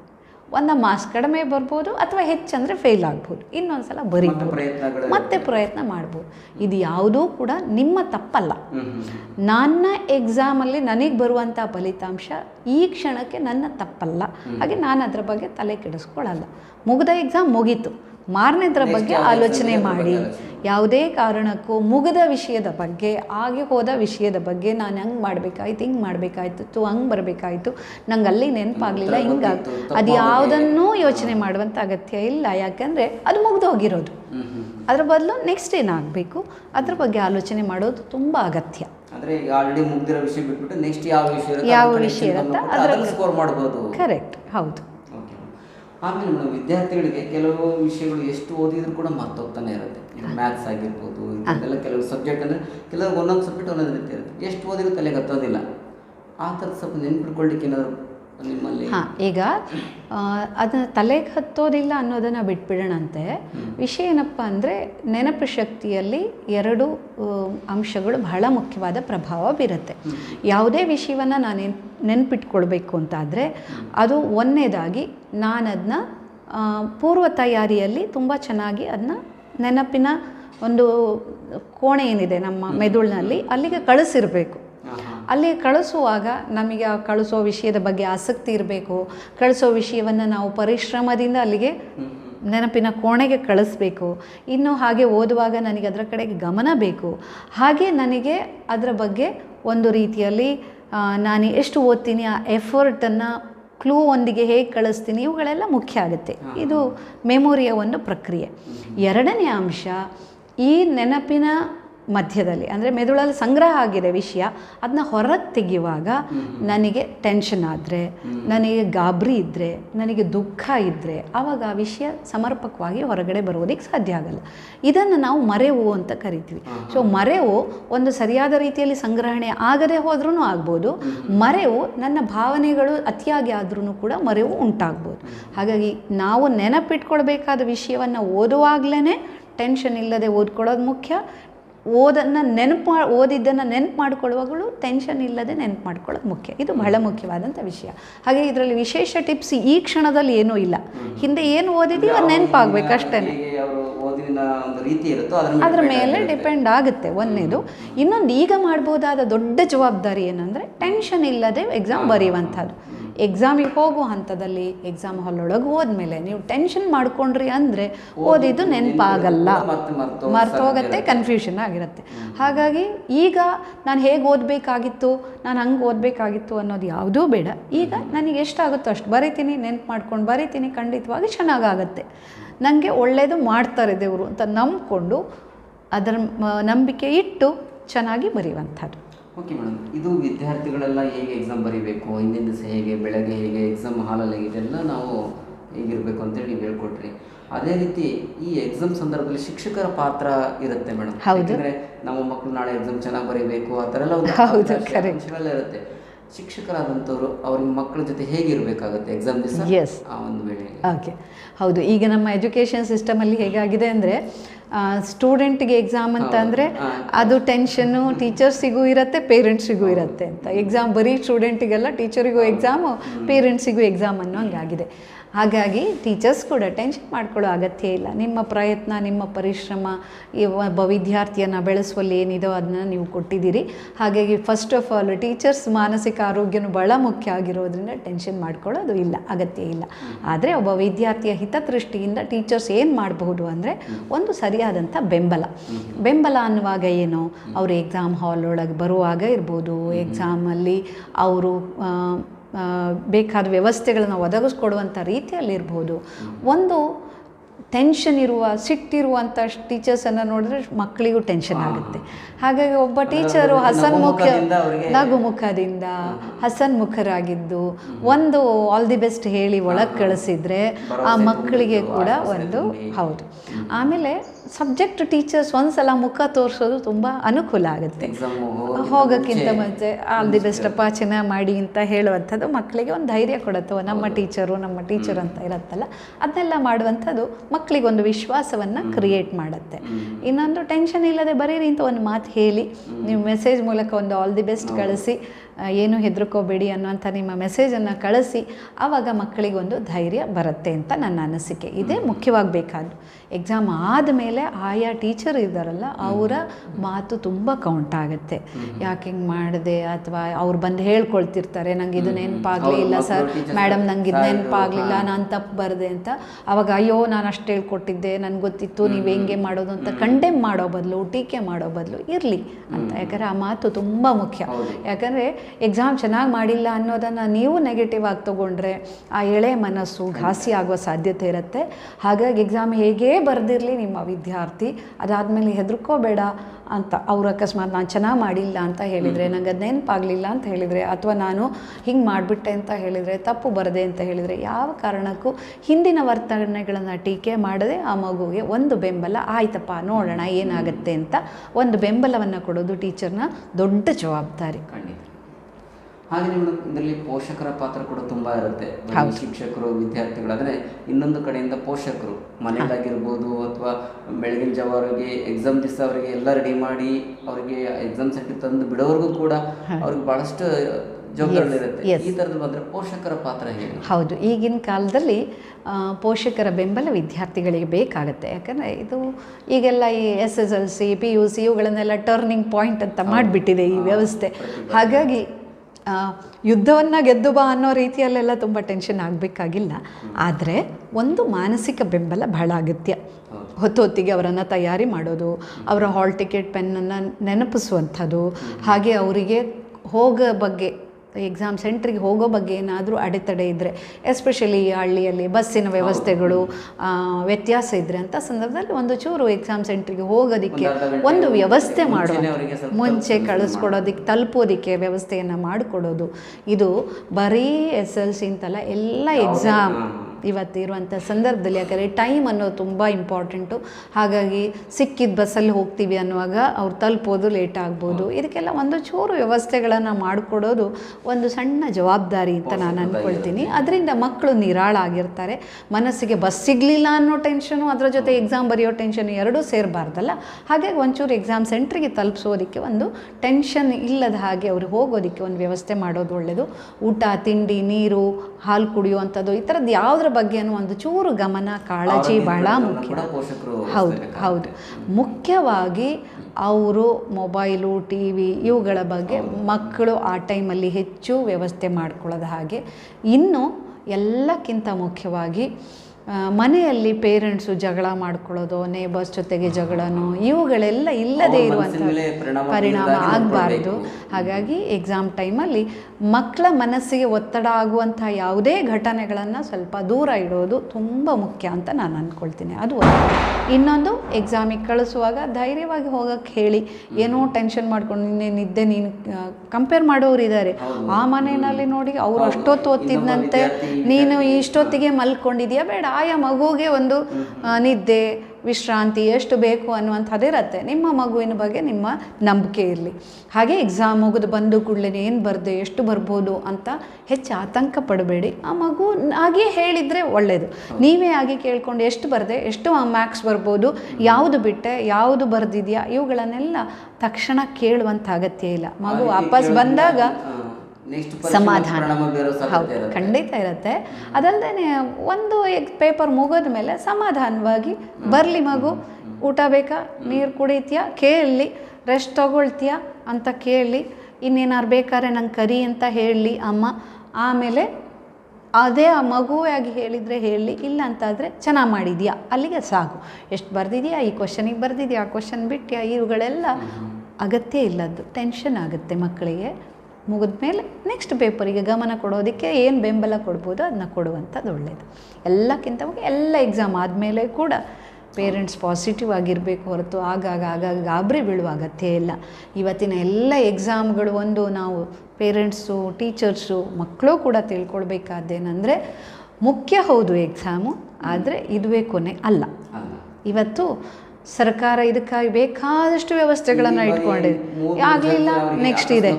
ಒಂದು ಮಾರ್ಕ್ಸ್ ಕಡಿಮೆ ಬರ್ಬೋದು ಅಥವಾ ಹೆಚ್ಚಂದರೆ ಫೇಲ್ ಆಗ್ಬೋದು. ಇನ್ನೊಂದು ಸಲ ಬರೀಬೋದು. ಮತ್ತೆ ಪ್ರಯತ್ನ ಮಾಡ್ಬೋದು. ಇದು ಯಾವುದೂ ಕೂಡ ನಿಮ್ಮ ತಪ್ಪಲ್ಲ. ನನ್ನ ಎಕ್ಸಾಮಲ್ಲಿ ನನಗೆ ಬರುವಂಥ ಫಲಿತಾಂಶ ಈ ಕ್ಷಣಕ್ಕೆ ನನ್ನ ತಪ್ಪಲ್ಲ. ಹಾಗೆ ನಾನು ಅದರ ಬಗ್ಗೆ ತಲೆ ಕೆಡಿಸ್ಕೊಳ್ಳಲ್ಲ ಮುಗಿದ ಎಕ್ಸಾಮ್ ಮುಗೀತು. ಮಾರನೇದ್ರ ಬಗ್ಗೆ ಆಲೋಚನೆ ಮಾಡಿ. ಯಾವುದೇ ಕಾರಣಕ್ಕೂ ಮುಗಿದ ವಿಷಯದ ಬಗ್ಗೆ ಆಗಿ ಹೋದ ವಿಷಯದ ಬಗ್ಗೆ ನಾನು ಹಂಗೆ ಮಾಡಬೇಕಾಯ್ತು ಹಿಂಗೆ ಮಾಡಬೇಕಾಯ್ತು ಹಂಗೆ ಬರಬೇಕಾಯ್ತು ನಂಗೆ ಅಲ್ಲಿ ನೆನಪಾಗಲಿಲ್ಲ ಹಿಂಗಾಗಿ ಅದು. ಯಾವುದನ್ನೂ ಯೋಚನೆ ಮಾಡುವಂಥ ಅಗತ್ಯ ಇಲ್ಲ. ಯಾಕಂದರೆ ಅದು ಮುಗಿದು ಹೋಗಿರೋದು. ಅದರ ಬದಲು ನೆಕ್ಸ್ಟ್ ಏನಾಗಬೇಕು ಅದ್ರ ಬಗ್ಗೆ ಆಲೋಚನೆ ಮಾಡೋದು ತುಂಬ ಅಗತ್ಯ. ಯಾವ ವಿಷಯ ಕರೆಕ್ಟ್ ಹೌದು. ಆಮೇಲೆ ಮೇಡಮ್ ವಿದ್ಯಾರ್ಥಿಗಳಿಗೆ ಕೆಲವು ವಿಷಯಗಳು ಎಷ್ಟು ಓದಿದ್ರು ಕೂಡ ಮರ್ತೋಗ್ತಾನೆ ಇರುತ್ತೆ. ಮ್ಯಾಥ್ಸ್ ಆಗಿರ್ಬೋದು, ಇದೆಲ್ಲ ಕೆಲವು ಸಬ್ಜೆಕ್ಟ್ ಅಂದರೆ ಕೆಲವ್ರಿಗೆ ಒಂದೊಂದು ಸಬ್ಜೆಕ್ಟ್ ಒಂದೊಂದು ರೀತಿ ಇರುತ್ತೆ. ಎಷ್ಟು ಓದಿದ್ರು ತಲೆಗೆ ಹತ್ತೋದಿಲ್ಲ. ಆ ಥರದ ಸ್ವಲ್ಪ ನೆನ್ಪಿಟ್ಕೊಳ್ಳಿಕ್ಕೆ ಏನಾದ್ರು ಹಾಂ ಈಗ ಅದನ್ನ ತಲೆಗೆ ಹತ್ತೋದಿಲ್ಲ ಅನ್ನೋದನ್ನು ಬಿಟ್ಬಿಡೋಣಂತೆ. ವಿಷಯ ಏನಪ್ಪ ಅಂದರೆ ನೆನಪು ಶಕ್ತಿಯಲ್ಲಿ ಎರಡು ಅಂಶಗಳು ಬಹಳ ಮುಖ್ಯವಾದ ಪ್ರಭಾವ ಬೀರುತ್ತೆ. ಯಾವುದೇ ವಿಷಯವನ್ನು ನಾನು ನೆನ್ ನೆನ್ಪಿಟ್ಕೊಳ್ಬೇಕು ಅಂತಾದರೆ ಅದು ಒಂದನೇದಾಗಿ ನಾನು ಅದನ್ನ ಪೂರ್ವ ತಯಾರಿಯಲ್ಲಿ ತುಂಬ ಚೆನ್ನಾಗಿ ಅದನ್ನ ನೆನಪಿನ ಒಂದು ಕೋಣೆ ಏನಿದೆ ನಮ್ಮ ಮೆದುಳಿನಲ್ಲಿ ಅಲ್ಲಿಗೆ ಕಳಿಸಿರಬೇಕು. ಅಲ್ಲಿ ಕಳಿಸುವಾಗ ನಮಗೆ ಆ ಕಳಿಸೋ ವಿಷಯದ ಬಗ್ಗೆ ಆಸಕ್ತಿ ಇರಬೇಕು. ಕಳಿಸೋ ವಿಷಯವನ್ನು ನಾವು ಪರಿಶ್ರಮದಿಂದ ಅಲ್ಲಿಗೆ ನೆನಪಿನ ಕೋಣೆಗೆ ಕಳಿಸ್ಬೇಕು. ಇನ್ನು ಹಾಗೆ ಓದುವಾಗ ನನಗೆ ಅದರ ಕಡೆಗೆ ಗಮನ ಬೇಕು. ಹಾಗೆ ನನಗೆ ಅದರ ಬಗ್ಗೆ ಒಂದು ರೀತಿಯಲ್ಲಿ ನಾನು ಎಷ್ಟು ಓದ್ತೀನಿ ಆ ಎಫರ್ಟನ್ನು ಕ್ಲೂ ಒಂದಿಗೆ ಹೇಗೆ ಕಳಿಸ್ತೀನಿ ಇವುಗಳೆಲ್ಲ ಮುಖ್ಯ ಆಗುತ್ತೆ. ಇದು ಮೆಮೊರಿಯ ಒಂದು ಪ್ರಕ್ರಿಯೆ. ಎರಡನೇ ಅಂಶ ಈ ನೆನಪಿನ ಮಧ್ಯದಲ್ಲಿ. ಅಂದರೆ ಮೆದುಳಲ್ಲಿ ಸಂಗ್ರಹ ಆಗಿದೆ ವಿಷಯ. ಅದನ್ನ ಹೊರಗೆ ತೆಗೆಯುವಾಗ ನನಗೆ ಟೆನ್ಷನ್ ಆದರೆ ನನಗೆ ಗಾಬರಿ ಇದ್ದರೆ ನನಗೆ ದುಃಖ ಇದ್ದರೆ ಆವಾಗ ಆ ವಿಷಯ ಸಮರ್ಪಕವಾಗಿ ಹೊರಗಡೆ ಬರೋದಕ್ಕೆ ಸಾಧ್ಯ ಆಗಲ್ಲ. ಇದನ್ನು ನಾವು ಮರೆವು ಅಂತ ಕರಿತೀವಿ. ಸೊ ಮರೆವು ಒಂದು ಸರಿಯಾದ ರೀತಿಯಲ್ಲಿ ಸಂಗ್ರಹಣೆ ಆಗದೆ ಹೋದ್ರೂ ಆಗ್ಬೋದು. ಮರೆವು ನನ್ನ ಭಾವನೆಗಳು ಅತಿಯಾಗಿ ಆದ್ರೂ ಕೂಡ ಮರೆವು ಉಂಟಾಗ್ಬೋದು. ಹಾಗಾಗಿ ನಾವು ನೆನಪಿಟ್ಕೊಳ್ಬೇಕಾದ ವಿಷಯವನ್ನು ಓದುವಾಗಲೇ ಟೆನ್ಷನ್ ಇಲ್ಲದೆ ಓದ್ಕೊಳ್ಳೋದು ಮುಖ್ಯ. ಓದನ್ನು ನೆನಪು ಮಾ ಓದಿದ್ದನ್ನು ನೆನಪು ಮಾಡ್ಕೊಳ್ಳುವಾಗಲೂ ಟೆನ್ಷನ್ ಇಲ್ಲದೆ ನೆನಪು ಮಾಡ್ಕೊಳ್ಳೋದು ಮುಖ್ಯ. ಇದು ಬಹಳ ಮುಖ್ಯವಾದಂಥ ವಿಷಯ. ಹಾಗೆ ಇದರಲ್ಲಿ ವಿಶೇಷ ಟಿಪ್ಸ್ ಈ ಕ್ಷಣದಲ್ಲಿ ಏನೂ ಇಲ್ಲ. ಹಿಂದೆ ಏನು ಓದಿದ್ದೀವಿ ಅದು ನೆನಪಾಗಬೇಕು ಅಷ್ಟೇ ಹೇಗೆ ಅವರು ಒಂದು ರೀತಿ ಇರುತ್ತೋ ಅದ್ರ ಅದ್ರ ಮೇಲೆ ಡಿಪೆಂಡ್ ಆಗುತ್ತೆ ಒಂದನೇದು ಇನ್ನೊಂದು ಈಗ ಮಾಡ್ಬೋದಾದ ದೊಡ್ಡ ಜವಾಬ್ದಾರಿ ಏನಂದರೆ ಟೆನ್ಷನ್ ಇಲ್ಲದೆ ಎಕ್ಸಾಮ್ ಬರೆಯುವಂಥದ್ದು. ಎಕ್ಸಾಮಿಗೆ ಹೋಗೋ ಹಂತದಲ್ಲಿ ಎಕ್ಸಾಮ್ ಹಾಲೊಳಗೆ ಹೋದ್ಮೇಲೆ ನೀವು ಟೆನ್ಷನ್ ಮಾಡ್ಕೊಂಡ್ರಿ ಅಂದರೆ ಓದಿದ್ದು ನೆನಪಾಗಲ್ಲ. ಮರ್ತು ಹೋಗತ್ತೆ ಕನ್ಫ್ಯೂಷನ್ ಆಗಿರುತ್ತೆ. ಹಾಗಾಗಿ ಈಗ ನಾನು ಹೇಗೆ ಓದಬೇಕಾಗಿತ್ತು ನಾನು ಹಂಗೆ ಓದಬೇಕಾಗಿತ್ತು ಅನ್ನೋದು ಯಾವುದೂ ಬೇಡ. ಈಗ ನನಗೆ ಎಷ್ಟಾಗುತ್ತೋ ಅಷ್ಟು ಬರಿತೀನಿ ನೆನ್ಪು ಮಾಡ್ಕೊಂಡು ಬರಿತೀನಿ ಖಂಡಿತವಾಗಿ ಚೆನ್ನಾಗಾಗತ್ತೆ. ನನಗೆ ಒಳ್ಳೆಯದು ಮಾಡ್ತಾರೆ ದೇವರು ಅಂತ ನಂಬಿಕೊಂಡು ಅದರ ನಂಬಿಕೆ ಇಟ್ಟು ಚೆನ್ನಾಗಿ ಬರೆಯುವಂಥದ್ದು ಓಕೆ ಮೇಡಮ್ ಇದು ವಿದ್ಯಾರ್ಥಿಗಳೆಲ್ಲ ಹೇಗೆ ಎಕ್ಸಾಮ್ ಬರೀಬೇಕು? ಹಿಂದಿನ ದಿವಸ ಹೇಗೆ ಬೆಳಗ್ಗೆ ಹೇಗೆ ಎಕ್ಸಾಮ್ ಹಾಲಲ್ಲಿ ಇದೆಲ್ಲ ನಾವು ಹೇಗಿರಬೇಕು ಅಂತೇಳಿ ನೀವು ಹೇಳ್ಕೊಟ್ರಿ. ಅದೇ ರೀತಿ ಈ ಎಕ್ಸಾಮ್ ಸಂದರ್ಭದಲ್ಲಿ ಶಿಕ್ಷಕರ ಪಾತ್ರ ಇರುತ್ತೆ ಮೇಡಮ್. ಯಾಕಂದ್ರೆ ನಮ್ಮ ಮಕ್ಕಳು ನಾಳೆ ಎಕ್ಸಾಮ್ ಚೆನ್ನಾಗಿ ಬರೀಬೇಕು ಆ ಥರ ಎಲ್ಲ ಒಂದು ಅಂಶಗಳೆಲ್ಲ ಇರುತ್ತೆ. ಶಿಕ್ಷಕರಾದಂಥವ್ರು ಅವ್ರಿಗೆ ಮಕ್ಕಳ ಜೊತೆ ಹೇಗಿರಬೇಕಾಗುತ್ತೆ ಎಕ್ಸಾಮ್ ದಿವಸ. ಆ ಒಂದು ವೇಳೆ ಓಕೆ ಹೌದು. ಈಗ ನಮ್ಮ ಎಜುಕೇಷನ್ ಸಿಸ್ಟಮಲ್ಲಿ ಹೇಗಾಗಿದೆ ಅಂದರೆ ಸ್ಟೂಡೆಂಟ್ಗೆ ಎಕ್ಸಾಮ್ ಅಂತ ಅಂದರೆ ಅದು ಟೆನ್ಷನ್ನು ಟೀಚರ್ಸಿಗೂ ಇರುತ್ತೆ ಪೇರೆಂಟ್ಸಿಗೂ ಇರುತ್ತೆ ಅಂತ. ಎಕ್ಸಾಮ್ ಬರೀ ಸ್ಟೂಡೆಂಟಿಗೆಲ್ಲ ಟೀಚರಿಗೂ ಎಕ್ಸಾಮು ಪೇರೆಂಟ್ಸಿಗೂ ಎಕ್ಸಾಮ್ ಅನ್ನೋ ಹಂಗಾಗಿದೆ ಹಾಗಾಗಿ ಟೀಚರ್ಸ್ ಕೂಡ ಟೆನ್ಷನ್ ಮಾಡ್ಕೊಳ್ಳೋ ಅಗತ್ಯ ಇಲ್ಲ. ನಿಮ್ಮ ಪ್ರಯತ್ನ, ನಿಮ್ಮ ಪರಿಶ್ರಮ ಒಬ್ಬ ವಿದ್ಯಾರ್ಥಿಯನ್ನು ಬೆಳೆಸುವಲ್ಲಿ ಏನಿದೋ ಅದನ್ನ ನೀವು ಕೊಟ್ಟಿದ್ದೀರಿ. ಹಾಗಾಗಿ ಫಸ್ಟ್ ಆಫ್ ಆಲ್ ಟೀಚರ್ಸ್ ಮಾನಸಿಕ ಆರೋಗ್ಯನೂ ಭಾಳ ಮುಖ್ಯ ಆಗಿರೋದ್ರಿಂದ ಟೆನ್ಷನ್ ಮಾಡ್ಕೊಳ್ಳೋದು ಇಲ್ಲ, ಅಗತ್ಯ ಇಲ್ಲ. ಆದರೆ ಒಬ್ಬ ವಿದ್ಯಾರ್ಥಿಯ ಹಿತದೃಷ್ಟಿಯಿಂದ ಟೀಚರ್ಸ್ ಏನು ಮಾಡಬಹುದು ಅಂದರೆ ಒಂದು ಸರಿಯಾದಂಥ ಬೆಂಬಲ. ಬೆಂಬಲ ಅನ್ನುವಾಗ ಏನು? ಅವರು ಎಕ್ಸಾಮ್ ಹಾಲ್ ಒಳಗೆ ಬರುವಾಗ ಇರ್ಬೋದು ಎಕ್ಸಾಮಲ್ಲಿ ಅವರು ಬೇಕಾದ ವ್ಯವಸ್ಥೆಗಳನ್ನು ಒದಗಿಸ್ಕೊಡುವಂಥ ರೀತಿಯಲ್ಲಿರ್ಬೋದು. ಒಂದು ಟೆನ್ಷನ್ ಇರುವ ಸಿಟ್ಟಿರುವಂಥ ಟೀಚರ್ಸನ್ನು ನೋಡಿದ್ರೆ ಮಕ್ಕಳಿಗೂ ಟೆನ್ಷನ್ ಆಗುತ್ತೆ. ಹಾಗಾಗಿ ಒಬ್ಬ ಟೀಚರು ಹಸನ್ ಮುಖ ನಗುಮುಖದಿಂದ ಹಸನ್ ಮುಖರಾಗಿದ್ದು ಒಂದು ಆಲ್ ದಿ ಬೆಸ್ಟ್ ಹೇಳಿ ಒಳಗೆ ಕಳಿಸಿದ್ರೆ ಆ ಮಕ್ಕಳಿಗೆ ಕೂಡ ಒಂದು ಹೌದು. ಆಮೇಲೆ ಸಬ್ಜೆಕ್ಟ್ ಟೀಚರ್ಸ್ ಒಂದ್ಸಲ ಮುಖ ತೋರಿಸೋದು ತುಂಬ ಅನುಕೂಲ ಆಗುತ್ತೆ. ಹೋಗೋಕ್ಕಿಂತ ಮುಂಚೆ. ಆಲ್ ದಿ ಬೆಸ್ಟ್ ಅಪ್ಪ ಚೆನ್ನಾಗಿ ಮಾಡಿ ಅಂತ ಹೇಳುವಂಥದ್ದು ಮಕ್ಕಳಿಗೆ ಒಂದು ಧೈರ್ಯ ಕೊಡುತ್ತೆ ನಮ್ಮ ಟೀಚರು ನಮ್ಮ ಟೀಚರ್ ಅಂತ ಇರುತ್ತಲ್ಲ ಅದನ್ನೆಲ್ಲ ಮಾಡುವಂಥದ್ದು ಮಕ್ಕಳಿಗೆ ಒಂದು ವಿಶ್ವಾಸವನ್ನು ಕ್ರಿಯೇಟ್ ಮಾಡುತ್ತೆ. ಇನ್ನೊಂದು ಟೆನ್ಷನ್ ಇಲ್ಲದೆ ಬರೀರಿ ಅಂತ ಒಂದು ಮಾತು ಹೇಳಿ ನೀವು ಮೆಸೇಜ್ ಮೂಲಕ ಒಂದು ಆಲ್ ದಿ ಬೆಸ್ಟ್ ಕಳಿಸಿ. ಏನು ಹೆದರ್ಕೋಬೇಡಿ ಅನ್ನುವಂಥ ನಿಮ್ಮ ಮೆಸೇಜನ್ನು ಕಳಿಸಿ ಆವಾಗ ಮಕ್ಕಳಿಗೆ ಒಂದು ಧೈರ್ಯ ಬರುತ್ತೆ ಅಂತ ನನ್ನ ಅನಿಸಿಕೆ. ಇದೇ ಮುಖ್ಯವಾಗಿ ಬೇಕಾದ್ದು ಎಕ್ಸಾಮ್ ಆದಮೇಲೆ ಆಯಾ ಟೀಚರ್ ಇದ್ದಾರಲ್ಲ ಅವರ ಮಾತು ತುಂಬ ಕೌಂಟ್ ಆಗುತ್ತೆ. ಯಾಕೆ ಹಿಂಗೆ ಮಾಡಿದೆ ಅಥವಾ ಅವ್ರು ಬಂದು ಹೇಳ್ಕೊಳ್ತಿರ್ತಾರೆ ನಂಗೆ ಇದು ನೆನಪಾಗಲಿ ಇಲ್ಲ ಸರ್ ಮೇಡಮ್ ನಂಗೆ ಇದು ನೆನಪಾಗಲಿಲ್ಲ ನಾನು ತಪ್ಪು ಬರದೆ ಅಂತ. ಅವಾಗ ಅಯ್ಯೋ ನಾನು ಅಷ್ಟು ಹೇಳ್ಕೊಟ್ಟಿದ್ದೆ ನನಗೆ ಗೊತ್ತಿತ್ತು ನೀವು ಹೆಂಗೆ ಮಾಡೋದು ಅಂತ ಕಂಡೆಮ್ ಮಾಡೋ ಬದಲು ಟೀಕೆ ಮಾಡೋ ಬದಲು ಇರಲಿ ಅಂತ. ಯಾಕಂದರೆ ಆ ಮಾತು ತುಂಬ ಮುಖ್ಯ. ಯಾಕಂದರೆ ಎಕ್ಸಾಮ್ ಚೆನ್ನಾಗಿ ಮಾಡಿಲ್ಲ ಅನ್ನೋದನ್ನು ನೀವು ನೆಗೆಟಿವ್ ಆಗಿ ತೊಗೊಂಡ್ರೆ ಆ ಎಳೆ ಮನಸ್ಸು ಘಾಸಿ ಆಗುವ ಸಾಧ್ಯತೆ ಇರುತ್ತೆ. ಹಾಗಾಗಿ ಎಕ್ಸಾಮ್ ಹೇಗೇ ಬರೆದಿರಲಿ ನಿಮ್ಮ ವಿದ್ಯಾರ್ಥಿ ಅದಾದಮೇಲೆ ಹೆದರ್ಕೋಬೇಡ ಅಂತ ಅವ್ರು ಅಕಸ್ಮಾತ್ ನಾನು ಚೆನ್ನಾಗಿ ಮಾಡಿಲ್ಲ ಅಂತ ಹೇಳಿದರೆ ನಂಗೆ ಅದು ನೆನಪಾಗಲಿಲ್ಲ ಅಂತ ಹೇಳಿದರೆ ಅಥವಾ ನಾನು ಹಿಂಗೆ ಮಾಡಿಬಿಟ್ಟೆ ಅಂತ ಹೇಳಿದರೆ ತಪ್ಪು ಬರದೆ ಅಂತ ಹೇಳಿದರೆ ಯಾವ ಕಾರಣಕ್ಕೂ ಹಿಂದಿನ ವರ್ತನೆಗಳನ್ನು ಟೀಕೆ ಮಾಡದೆ ಆ ಮಗುವಿಗೆ ಒಂದು ಬೆಂಬಲ ಆಯ್ತಪ್ಪ ನೋಡೋಣ ಏನಾಗುತ್ತೆ ಅಂತ ಒಂದು ಬೆಂಬಲವನ್ನು ಕೊಡೋದು ಟೀಚರ್ನ ದೊಡ್ಡ ಜವಾಬ್ದಾರಿ. ಖಂಡಿತ. ಹಾಗೆ ಮೇಡಮ್ ಇದರಲ್ಲಿ ಪೋಷಕರ ಪಾತ್ರ ಕೂಡ ತುಂಬಾ ಇರುತ್ತೆ. ಶಿಕ್ಷಕರು ವಿದ್ಯಾರ್ಥಿಗಳು. ಇನ್ನೊಂದು ಕಡೆಯಿಂದ ಪೋಷಕರು. ಮನೆಯಲ್ಲಾಗಿರ್ಬೋದು ಅಥವಾ ಬೆಳಗಿನ ಜಾವ ಅವರಿಗೆ ಎಕ್ಸಾಮ್ ದಿವಸ ಅವರಿಗೆ ಎಲ್ಲ ರೆಡಿ ಮಾಡಿ ಅವರಿಗೆ ಎಕ್ಸಾಮ್ ಸೆಂಟರ್ ತಂದು ಬಿಡೋವರೆಗೂ ಕೂಡ ಅವ್ರಿಗೆ ಬಹಳಷ್ಟು ಜವಾಬ್ದಾರಿ ಇರುತ್ತೆ. ಈ ಬಂದರೆ ಪೋಷಕರ ಪಾತ್ರ ಹೌದು. ಈಗಿನ ಕಾಲದಲ್ಲಿ ಪೋಷಕರ ಬೆಂಬಲ ವಿದ್ಯಾರ್ಥಿಗಳಿಗೆ ಬೇಕಾಗುತ್ತೆ. ಯಾಕಂದರೆ ಇದು ಈಗೆಲ್ಲ ಈ S S L C P U C ಇವುಗಳನ್ನೆಲ್ಲ ಟರ್ನಿಂಗ್ ಪಾಯಿಂಟ್ ಅಂತ ಮಾಡಿಬಿಟ್ಟಿದೆ ಈ ವ್ಯವಸ್ಥೆ. ಹಾಗಾಗಿ ಯುದ್ಧವನ್ನು ಗೆದ್ದು ಬಾ ಅನ್ನೋ ರೀತಿಯಲ್ಲೆಲ್ಲ ತುಂಬ ಟೆನ್ಷನ್ ಆಗಬೇಕಾಗಿಲ್ಲ. ಆದರೆ ಒಂದು ಮಾನಸಿಕ ಬೆಂಬಲ ಬಹಳ ಅಗತ್ಯ. ಹೊತ್ತು ಹೊತ್ತಿಗೆ ಅವರನ್ನು ತಯಾರಿ ಮಾಡೋದು, ಅವರ ಹಾಲ್ ಟಿಕೆಟ್ ಪೆನ್ನನ್ನು ನೆನಪಿಸುವಂಥದ್ದು, ಹಾಗೆ ಅವರಿಗೆ ಹೋಗೋ ಬಗ್ಗೆ ಎಕ್ಸಾಮ್ ಸೆಂಟ್ರಿಗೆ ಹೋಗೋ ಬಗ್ಗೆ ಏನಾದರೂ ಅಡೆತಡೆ ಇದ್ದರೆ ಎಸ್ಪೆಷಲಿ ಹಳ್ಳಿಯಲ್ಲಿ ಬಸ್ಸಿನ ವ್ಯವಸ್ಥೆಗಳು ವ್ಯತ್ಯಾಸ ಇದ್ದರೆ ಅಂತ ಸಂದರ್ಭದಲ್ಲಿ ಒಂದು ಚೂರು ಎಕ್ಸಾಮ್ ಸೆಂಟ್ರಿಗೆ ಹೋಗೋದಕ್ಕೆ ಒಂದು ವ್ಯವಸ್ಥೆ ಸ್ವಲ್ಪ ಮುಂಚೆ ಕಳಿಸ್ಕೊಡೋದಕ್ಕೆ ತಲುಪೋದಕ್ಕೆ ವ್ಯವಸ್ಥೆಯನ್ನು ಮಾಡಿಕೊಡೋದು. ಇದು ಬರೀ ಎಸ್ ಎಲ್ ಸಿ ಅಂತಲ್ಲ ಎಲ್ಲ ಎಕ್ಸಾಮ್ ಇವತ್ತಿರುವಂಥ ಸಂದರ್ಭದಲ್ಲಿ ಯಾಕಂದರೆ ಟೈಮ್ ಅನ್ನೋದು ತುಂಬ ಇಂಪಾರ್ಟೆಂಟು ಹಾಗಾಗಿ ಸಿಕ್ಕಿದ ಬಸ್ಸಲ್ಲಿ ಹೋಗ್ತೀವಿ ಅನ್ನುವಾಗ ಅವ್ರು ತಲುಪೋದು ಲೇಟ್ ಆಗ್ಬೋದು. ಇದಕ್ಕೆಲ್ಲ ಒಂದು ಚೂರು ವ್ಯವಸ್ಥೆಗಳನ್ನು ಮಾಡಿಕೊಡೋದು ಒಂದು ಸಣ್ಣ ಜವಾಬ್ದಾರಿ ಅಂತ ನಾನು ಅಂದ್ಕೊಳ್ತೀನಿ ಅದರಿಂದ ಮಕ್ಕಳು ನಿರಾಳ ಆಗಿರ್ತಾರೆ. ಮನಸ್ಸಿಗೆ ಬಸ್ ಸಿಗಲಿಲ್ಲ ಅನ್ನೋ ಟೆನ್ಷನು ಅದರ ಜೊತೆ ಎಕ್ಸಾಮ್ ಬರೆಯೋ ಟೆನ್ಷನ್ ಎರಡೂ ಸೇರಬಾರ್ದಲ್ಲ? ಹಾಗಾಗಿ ಒಂಚೂರು ಎಕ್ಸಾಮ್ ಸೆಂಟ್ರಿಗೆ ತಲುಪಿಸೋದಕ್ಕೆ ಒಂದು ಟೆನ್ಷನ್ ಇಲ್ಲದ ಹಾಗೆ ಅವರು ಹೋಗೋದಕ್ಕೆ ಒಂದು ವ್ಯವಸ್ಥೆ ಮಾಡೋದು ಒಳ್ಳೆಯದು ಊಟ ತಿಂಡಿ ನೀರು ಹಾಲು ಕುಡಿಯುವಂಥದ್ದು ಈ ಥರದ್ದು ಯಾವುದ್ರ ಬಗ್ಗೆನೂ ಒಂದು ಚೂರು ಗಮನ ಕಾಳಜಿ ಬಹಳ ಮುಖ್ಯ. ಹೌದು ಹೌದು. ಮುಖ್ಯವಾಗಿ ಅವರು ಮೊಬೈಲು ಟಿ ವಿ ಇವುಗಳ ಬಗ್ಗೆ ಮಕ್ಕಳು ಆ ಟೈಮಲ್ಲಿ ಹೆಚ್ಚು ವ್ಯವಸ್ಥೆ ಮಾಡ್ಕೊಳ್ಳೋದು ಹಾಗೆ. ಇನ್ನು ಎಲ್ಲಕ್ಕಿಂತ ಮುಖ್ಯವಾಗಿ ಮನೆಯಲ್ಲಿ ಪೇರೆಂಟ್ಸು ಜಗಳ ಮಾಡ್ಕೊಳ್ಳೋದು ನೇಬರ್ಸ್ ಜೊತೆಗೆ ಜಗಳನೋ ಇವುಗಳೆಲ್ಲ ಇಲ್ಲದೇ ಇರುವಂಥ ಪರಿಣಾಮ ಆಗಬಾರ್ದು. ಹಾಗಾಗಿ ಎಕ್ಸಾಮ್ ಟೈಮಲ್ಲಿ ಮಕ್ಕಳ ಮನಸ್ಸಿಗೆ ಒತ್ತಡ ಆಗುವಂಥ ಯಾವುದೇ ಘಟನೆಗಳನ್ನು ಸ್ವಲ್ಪ ದೂರ ಇಡೋದು ತುಂಬ ಮುಖ್ಯ ಅಂತ ನಾನು ಅಂದ್ಕೊಳ್ತೀನಿ ಅದು ಇನ್ನೊಂದು ಎಕ್ಸಾಮಿಗೆ ಕಳಿಸುವಾಗ ಧೈರ್ಯವಾಗಿ ಹೋಗೋಕ್ಕೆ ಹೇಳಿ. ಏನೋ ಟೆನ್ಷನ್ ಮಾಡ್ಕೊಂಡು ನಿನ್ನೆ ನಿದ್ದೆ ನೀನು ಕಂಪೇರ್ ಮಾಡೋರು ಇದ್ದಾರೆ ಆ ಮನೆಯಲ್ಲಿ ನೋಡಿ ಅವರು. ಅಷ್ಟೊತ್ತು ಓದ್ತಿದ್ದಂತೆ ನೀನು ಇಷ್ಟೊತ್ತಿಗೆ ಮಲ್ಕೊಂಡಿದ್ಯಾ? ಬೇಡ. ಆಯಾ ಮಗುವಿಗೆ ಒಂದು ನಿದ್ದೆ ವಿಶ್ರಾಂತಿ ಎಷ್ಟು ಬೇಕು ಅನ್ನುವಂಥದ್ದು ಇರುತ್ತೆ. ನಿಮ್ಮ ಮಗುವಿನ ಬಗ್ಗೆ ನಿಮ್ಮ ನಂಬಿಕೆ ಇರಲಿ. ಹಾಗೆ ಎಕ್ಸಾಮ್ ಮುಗಿದು ಬಂದು ಕೂಡಲೇ ಏನು ಬರ್ದೆ ಎಷ್ಟು ಬರ್ಬೋದು ಅಂತ ಹೆಚ್ಚು ಆತಂಕ ಪಡಬೇಡಿ. ಆ ಮಗು ಹಾಗೆ ಹೇಳಿದರೆ ಒಳ್ಳೆಯದು ನೀವೇ ಆಗಿ ಕೇಳ್ಕೊಂಡು ಎಷ್ಟು ಬರದೆ ಎಷ್ಟು ಮ್ಯಾಕ್ಸ್ ಬರ್ಬೋದು ಯಾವುದು ಬಿಟ್ಟೆ ಯಾವುದು ಬರೆದಿದೆಯಾ ಇವುಗಳನ್ನೆಲ್ಲ ತಕ್ಷಣ ಕೇಳುವಂಥ ಅಗತ್ಯ ಇಲ್ಲ. ಮಗು ವಾಪಸ್ ಬಂದಾಗ ಸಮಾಧಾನ. ಹೌದು ಖಂಡಿತ ಇರುತ್ತೆ. ಅದಲ್ಲದೆ ಒಂದು ಪೇಪರ್ ಮುಗಿದ ಮೇಲೆ ಸಮಾಧಾನವಾಗಿ ಬರಲಿ ಮಗು. ಊಟ ಬೇಕಾ? ನೀರು ಕುಡಿತೀಯಾ? ಕೇಳಲಿ. ರೆಸ್ಟ್ ತಗೊಳ್ತೀಯಾ? ಅಂತ ಕೇಳಿ ಇನ್ನೇನಾರು ಬೇಕಾದ್ರೆ ನಂಗೆ ಕರಿ ಅಂತ ಹೇಳಲಿ ಅಮ್ಮ. ಆಮೇಲೆ ಅದೇ ಆ ಮಗುವಾಗಿ ಹೇಳಿದರೆ ಹೇಳಲಿ ಇಲ್ಲ ಅಂತಾದರೆ ಚೆನ್ನಾಗಿ ಮಾಡಿದ್ಯಾ? ಅಲ್ಲಿಗೆ ಸಾಕು ಎಷ್ಟು ಬರೆದಿದೆಯಾ? ಈ ಕ್ವಶನಿಗೆ ಬರೆದಿದೆಯಾ? ಆ ಕ್ವಶನ್ ಬಿಟ್ಟಿಯಾ ಇವುಗಳೆಲ್ಲ ಅಗತ್ಯ ಇಲ್ಲದ್ದು. ಟೆನ್ಷನ್ ಆಗುತ್ತೆ ಮಕ್ಕಳಿಗೆ. ಮುಗಿದ ಮೇಲೆ ನೆಕ್ಸ್ಟ್ ಪೇಪರಿಗೆ ಗಮನ ಕೊಡೋದಕ್ಕೆ ಏನು ಬೆಂಬಲ ಕೊಡ್ಬೋದು ಅದನ್ನ ಕೊಡುವಂಥದ್ದು ಒಳ್ಳೆಯದು ಎಲ್ಲಕ್ಕಿಂತ ಎಲ್ಲ ಎಕ್ಸಾಮ್ ಆದಮೇಲೆ ಕೂಡ ಪೇರೆಂಟ್ಸ್ ಪಾಸಿಟಿವ್ ಆಗಿರಬೇಕು ಹೊರತು ಆಗಾಗ ಆಗಾಗ ಗಾಬರಿ ಬೀಳುವ ಅಗತ್ಯ ಇಲ್ಲ. ಇವತ್ತಿನ ಎಲ್ಲ ಎಕ್ಸಾಮ್ಗಳು ಒಂದು ನಾವು ಪೇರೆಂಟ್ಸು ಟೀಚರ್ಸು ಮಕ್ಕಳು ಕೂಡ ತಿಳ್ಕೊಳ್ಬೇಕಾದ್ದೇನೆಂದರೆ ಮುಖ್ಯ ಹೌದು ಎಕ್ಸಾಮು ಆದರೆ ಇದುವೇ ಕೊನೆ ಅಲ್ಲ. ಇವತ್ತು ಸರ್ಕಾರ ಇದಕ್ಕಾಗಿ ಬೇಕಾದಷ್ಟು ವ್ಯವಸ್ಥೆಗಳನ್ನು ಇಟ್ಕೊಂಡಿದೆ ಆಗಲಿಲ್ಲ ನೆಕ್ಸ್ಟ್ ಇದೆ.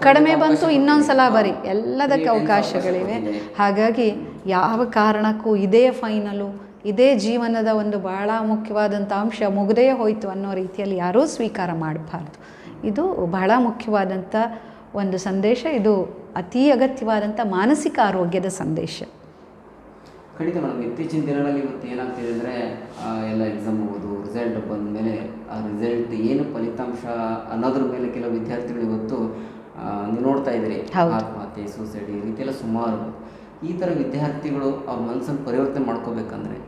ಕಡಿಮೆ ಬಂತು. ಇನ್ನೊಂದು ಸಲ ಬರೀ. ಬರಿ ಎಲ್ಲದಕ್ಕೆ ಅವಕಾಶಗಳಿವೆ. ಹಾಗಾಗಿ ಯಾವ ಕಾರಣಕ್ಕೂ ಇದೇ ಫೈನಲು ಇದೇ ಜೀವನದ ಒಂದು ಬಹಳ ಮುಖ್ಯವಾದಂಥ ಅಂಶ ಮುಗದೇ ಹೋಯಿತು ಅನ್ನೋ ರೀತಿಯಲ್ಲಿ ಯಾರೂ ಸ್ವೀಕಾರ ಮಾಡಬಾರ್ದು. ಇದು ಬಹಳ ಮುಖ್ಯವಾದಂಥ ಒಂದು ಸಂದೇಶ. ಇದು ಅತೀ ಅಗತ್ಯವಾದಂಥ ಮಾನಸಿಕ ಆರೋಗ್ಯದ ಸಂದೇಶ. ಖಂಡಿತ ಮೇಡಮ್ ಇತ್ತೀಚಿನ ದಿನಗಳಲ್ಲಿ ಇವತ್ತು ಏನಾಗ್ತಿದೆ ಅಂದರೆ ಎಲ್ಲ ಎಕ್ಸಾಮ್ ಹೋಗೋದು ರಿಸಲ್ಟ್ ಬಂದ ಮೇಲೆ ಆ ರಿಸಲ್ಟ್ ಏನು ಫಲಿತಾಂಶ ಅನ್ನೋದ್ರ ಮೇಲೆ ಕೆಲವು ವಿದ್ಯಾರ್ಥಿಗಳು ಇವತ್ತು ನೀವು ನೋಡ್ತಾ ಇದ್ದೀರಿ. ಆತ್ಮಹತ್ಯೆ ಸೂಸೈಡ್ ಈ ರೀತಿಯೆಲ್ಲ ಸುಮಾರು. ಈ ಥರ ವಿದ್ಯಾರ್ಥಿಗಳು ಅವ್ರ ಮನಸ್ಸನ್ನು ಪರಿವರ್ತನೆ ಮಾಡ್ಕೋಬೇಕಂದ್ರೆ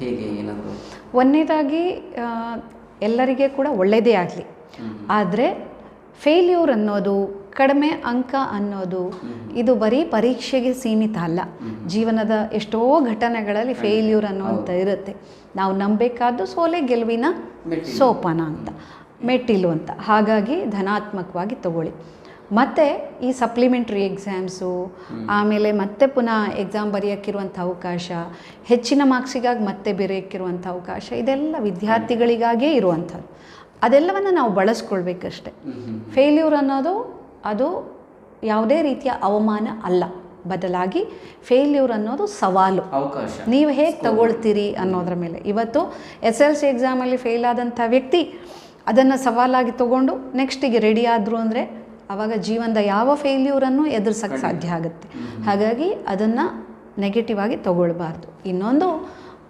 ಹೇಗೆ ಏನಾದರೂ? ಒಂದನೇದಾಗಿ ಎಲ್ಲರಿಗೆ ಕೂಡ ಒಳ್ಳೆಯದೇ ಆಗಲಿ. ಆದರೆ ಫೇಲ್ಯೂರ್ ಅನ್ನೋದು ಕಡಿಮೆ ಅಂಕ ಅನ್ನೋದು ಇದು ಬರೀ ಪರೀಕ್ಷೆಗೆ ಸೀಮಿತ ಅಲ್ಲ. ಜೀವನದ ಎಷ್ಟೋ ಘಟನೆಗಳಲ್ಲಿ ಫೇಲ್ಯೂರ್ ಅನ್ನೋಂಥ ಇರುತ್ತೆ. ನಾವು ನಂಬಬೇಕಾದ್ದು ಸೋಲೆ ಗೆಲುವಿನ. ಸೋಪಾನ ಅಂತ. ಮೆಟ್ಟಿಲು ಅಂತ. ಹಾಗಾಗಿ ಧನಾತ್ಮಕವಾಗಿ ತಗೊಳ್ಳಿ. ಮತ್ತು ಈ ಸಪ್ಲಿಮೆಂಟ್ರಿ ಎಕ್ಸಾಮ್ಸು ಆಮೇಲೆ ಮತ್ತೆ ಪುನಃ ಎಕ್ಸಾಮ್ ಬರೆಯೋಕ್ಕಿರುವಂಥ ಅವಕಾಶ ಹೆಚ್ಚಿನ ಮಾರ್ಕ್ಸಿಗಾಗಿ ಮತ್ತೆ ಬರೆಯೋಕ್ಕಿರುವಂಥ ಅವಕಾಶ ಇದೆಲ್ಲ ವಿದ್ಯಾರ್ಥಿಗಳಿಗಾಗೇ ಇರುವಂಥದ್ದು. ಅದೆಲ್ಲವನ್ನು ನಾವು ಬಳಸ್ಕೊಳ್ಬೇಕಷ್ಟೆ. ಫೇಲ್ಯೂರ್ ಅನ್ನೋದು ಅದು ಯಾವುದೇ ರೀತಿಯ ಅವಮಾನ ಅಲ್ಲ. ಬದಲಾಗಿ ಫೇಲ್ಯೂರ್ ಅನ್ನೋದು ಸವಾಲು. ಅವಕಾಶ. ನೀವು ಹೇಗೆ ತಗೊಳ್ತೀರಿ ಅನ್ನೋದ್ರ ಮೇಲೆ. ಇವತ್ತು ಎಸ್ ಎಲ್ ಸಿ ಎಕ್ಸಾಮಲ್ಲಿ ಫೇಲ್ ಆದಂಥ ವ್ಯಕ್ತಿ ಅದನ್ನು ಸವಾಲಾಗಿ ತಗೊಂಡು ನೆಕ್ಸ್ಟಿಗೆ ರೆಡಿ ಆದರು ಅಂದರೆ ಆವಾಗ ಜೀವನದ ಯಾವ ಫೇಲ್ಯೂರನ್ನು ಎದುರಿಸೋಕ್ಕೆ ಸಾಧ್ಯ ಆಗುತ್ತೆ. ಹಾಗಾಗಿ ಅದನ್ನು ನೆಗೆಟಿವ್ ಆಗಿ ತಗೊಳ್ಬಾರ್ದು. ಇನ್ನೊಂದು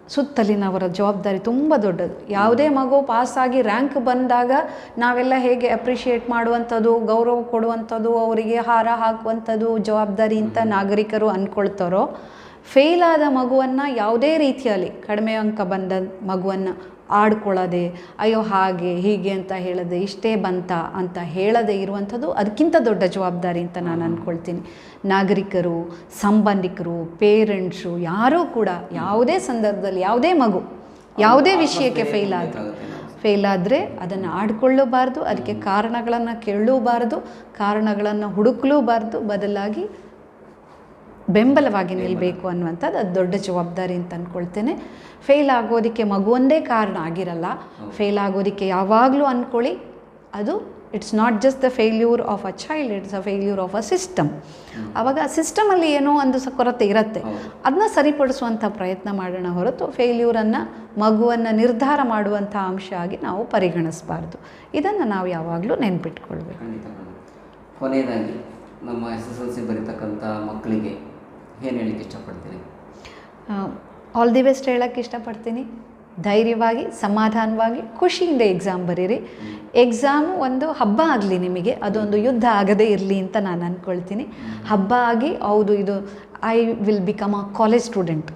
ಸುತ್ತಲಿನವರ ಜವಾಬ್ದಾರಿ ತುಂಬ ದೊಡ್ಡದು. ಯಾವುದೇ ಮಗು ಪಾಸಾಗಿ ರ್ಯಾಂಕ್ ಬಂದಾಗ ನಾವೆಲ್ಲ ಹೇಗೆ ಅಪ್ರಿಷಿಯೇಟ್ ಮಾಡುವಂಥದ್ದು ಗೌರವ ಕೊಡುವಂಥದ್ದು ಅವರಿಗೆ ಹಾರ ಹಾಕುವಂಥದ್ದು ಜವಾಬ್ದಾರಿ ಅಂತ ನಾಗರಿಕರು ಅಂದ್ಕೊಳ್ತಾರೋ ಫೇಲ್ ಆದ ಮಗುವನ್ನು ಯಾವುದೇ ರೀತಿಯಲ್ಲಿ ಕಡಿಮೆ ಅಂಕ ಬಂದ ಮಗುವನ್ನು ಆಡ್ಕೊಳ್ಳದೆ ಅಯ್ಯೋ ಹಾಗೆ ಹೀಗೆ ಅಂತ ಹೇಳದೆ ಇಷ್ಟೇ ಬಂತ ಅಂತ ಹೇಳದೆ ಇರುವಂಥದ್ದು ಅದಕ್ಕಿಂತ ದೊಡ್ಡ ಜವಾಬ್ದಾರಿ ಅಂತ ನಾನು ಅಂದ್ಕೊಳ್ತೀನಿ ನಾಗರಿಕರು ಸಂಬಂಧಿಕರು ಪೇರೆಂಟ್ಸು ಯಾರೂ ಕೂಡ ಯಾವುದೇ ಸಂದರ್ಭದಲ್ಲಿ ಯಾವುದೇ ಮಗು ಯಾವುದೇ ವಿಷಯಕ್ಕೆ ಫೇಲ್ ಆದರೂ ಫೇಲ್ ಆದರೆ ಅದನ್ನು ಆಡ್ಕೊಳ್ಳಬಾರ್ದು ಅದಕ್ಕೆ ಕಾರಣಗಳನ್ನು ಕೇಳಲೂಬಾರ್ದು ಕಾರಣಗಳನ್ನು ಹುಡುಕಲೂಬಾರ್ದು ಬದಲಾಗಿ ಬೆಂಬಲವಾಗಿ ನಿಲ್ಲಬೇಕು ಅನ್ನುವಂಥದ್ದು ಅದು ದೊಡ್ಡ ಜವಾಬ್ದಾರಿ ಅಂತ ಅಂದ್ಕೊಳ್ತೇನೆ ಫೇಲ್ ಆಗೋದಕ್ಕೆ ಮಗುವೊಂದೇ ಕಾರಣ ಆಗಿರಲ್ಲ. ಫೇಲ್ ಆಗೋದಕ್ಕೆ ಯಾವಾಗಲೂ ಅಂದ್ಕೊಳ್ಳಿ ಅದು it's not just the failure of a child it's a failure of a system ಆವಾಗ ಆ ಸಿಸ್ಟಮಲ್ಲಿ ಏನೋ ಒಂದು ಸ ಕೊರತೆ ಇರುತ್ತೆ. ಅದನ್ನ ಸರಿಪಡಿಸುವಂಥ ಪ್ರಯತ್ನ ಮಾಡೋಣ ಹೊರತು ಫೇಲ್ಯೂರನ್ನು ಮಗುವನ್ನು ನಿರ್ಧಾರ ಮಾಡುವಂಥ ಅಂಶ ಆಗಿ ನಾವು ಪರಿಗಣಿಸಬಾರ್ದು. ಇದನ್ನು ನಾವು ಯಾವಾಗಲೂ ನೆನ್ಪಿಟ್ಕೊಳ್ಬೇಕು. ಕೊನೆಯದಾಗಿ ನಮ್ಮ ಎಸ್ ಎಸ್ ಎಲ್ ಸಿ ಬರೀತಕ್ಕಂಥ ಮಕ್ಕಳಿಗೆ ಏನು ಹೇಳಲಿಕ್ಕೆ ಇಷ್ಟಪಡ್ತೀನಿ ಆಲ್ ದಿ ಬೆಸ್ಟ್ ಹೇಳೋಕ್ಕೆ ಇಷ್ಟಪಡ್ತೀನಿ. ಧೈರ್ಯವಾಗಿ ಸಮಾಧಾನವಾಗಿ ಖುಷಿಯಿಂದ ಎಕ್ಸಾಮ್ ಬರೀರಿ. ಎಕ್ಸಾಮು ಒಂದು ಹಬ್ಬ ಆಗಲಿ ನಿಮಗೆ ಅದೊಂದು ಯುದ್ಧ ಆಗದೇ ಇರಲಿ ಅಂತ ನಾನು ಅಂದ್ಕೊಳ್ತೀನಿ ಹಬ್ಬ ಆಗಿ ಹೌದು ಇದು I will become a college student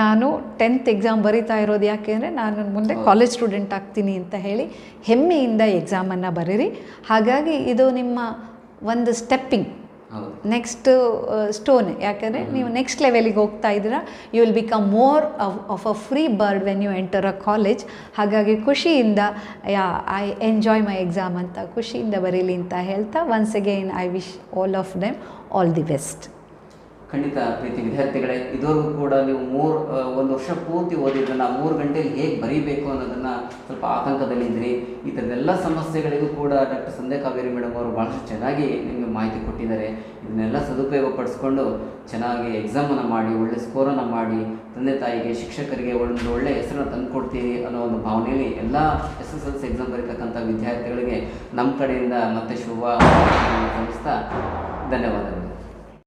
ನಾನು ಟೆಂತ್ ಎಕ್ಸಾಮ್ ಬರೀತಾ ಇರೋದು ಯಾಕೆ ಅಂದರೆ ನಾನು ಮುಂದೆ ಕಾಲೇಜ್ ಸ್ಟೂಡೆಂಟ್ ಆಗ್ತೀನಿ ಅಂತ ಹೇಳಿ ಹೆಮ್ಮೆಯಿಂದ ಎಕ್ಸಾಮನ್ನು ಬರೀರಿ. ಹಾಗಾಗಿ ಇದು ನಿಮ್ಮ ಒಂದು ಸ್ಟೆಪ್ಪಿಂಗ್ ನೆಕ್ಸ್ಟ್ ಸ್ಟೋನ್ ಯಾಕಂದರೆ ನೀವು ನೆಕ್ಸ್ಟ್ ಲೆವೆಲಿಗೆ ಹೋಗ್ತಾ ಇದ್ದೀರಾ you will become more of a free bird when you enter a college ಹಾಗಾಗಿ ಖುಷಿಯಿಂದ yeah I enjoy my exam ಅಂತ ಖುಷಿಯಿಂದ ಬರೀಲಿ ಅಂತ ಹೇಳ್ತಾ once again I wish all of them all the best ಖಂಡಿತ ಪ್ರೀತಿ ವಿದ್ಯಾರ್ಥಿಗಳೇ, ಇದುವರೆಗೂ ಕೂಡ ನೀವು ಮೂರು ಒಂದು ವರ್ಷ ಪೂರ್ತಿ ಓದಿದ್ದನ್ನು ಮೂರು ಗಂಟೆಯಲ್ಲಿ ಹೇಗೆ ಬರೀಬೇಕು ಅನ್ನೋದನ್ನು ಸ್ವಲ್ಪ ಆತಂಕದಲ್ಲಿದ್ದಿರಿ. ಈ ಥರದ್ದೆಲ್ಲ ಸಮಸ್ಯೆಗಳಿಗೂ ಕೂಡ ಡಾಕ್ಟರ್ ಸಂಧ್ಯಾ ಕಾವೇರಿ ಮೇಡಮ್ ಅವರು ಭಾಳಷ್ಟು ಚೆನ್ನಾಗಿ ನಿಮಗೆ ಮಾಹಿತಿ ಕೊಟ್ಟಿದ್ದಾರೆ. ಇದನ್ನೆಲ್ಲ ಸದುಪಯೋಗ ಪಡಿಸ್ಕೊಂಡು ಚೆನ್ನಾಗಿ ಎಕ್ಸಾಮನ್ನು ಮಾಡಿ, ಒಳ್ಳೆ ಸ್ಕೋರನ್ನು ಮಾಡಿ, ತಂದೆ ತಾಯಿಗೆ, ಶಿಕ್ಷಕರಿಗೆ ಒಂದು ಒಳ್ಳೆ ಹೆಸರನ್ನು ತಂದುಕೊಡ್ತೀರಿ ಅನ್ನೋ ಒಂದು ಭಾವನೆಯಲ್ಲಿ ಎಲ್ಲ S S L C exam ಬರೀತಕ್ಕಂಥ ವಿದ್ಯಾರ್ಥಿಗಳಿಗೆ ನಮ್ಮ ಕಡೆಯಿಂದ ಮತ್ತೆ ಶುಭ ಧನ್ಯವಾದಗಳು.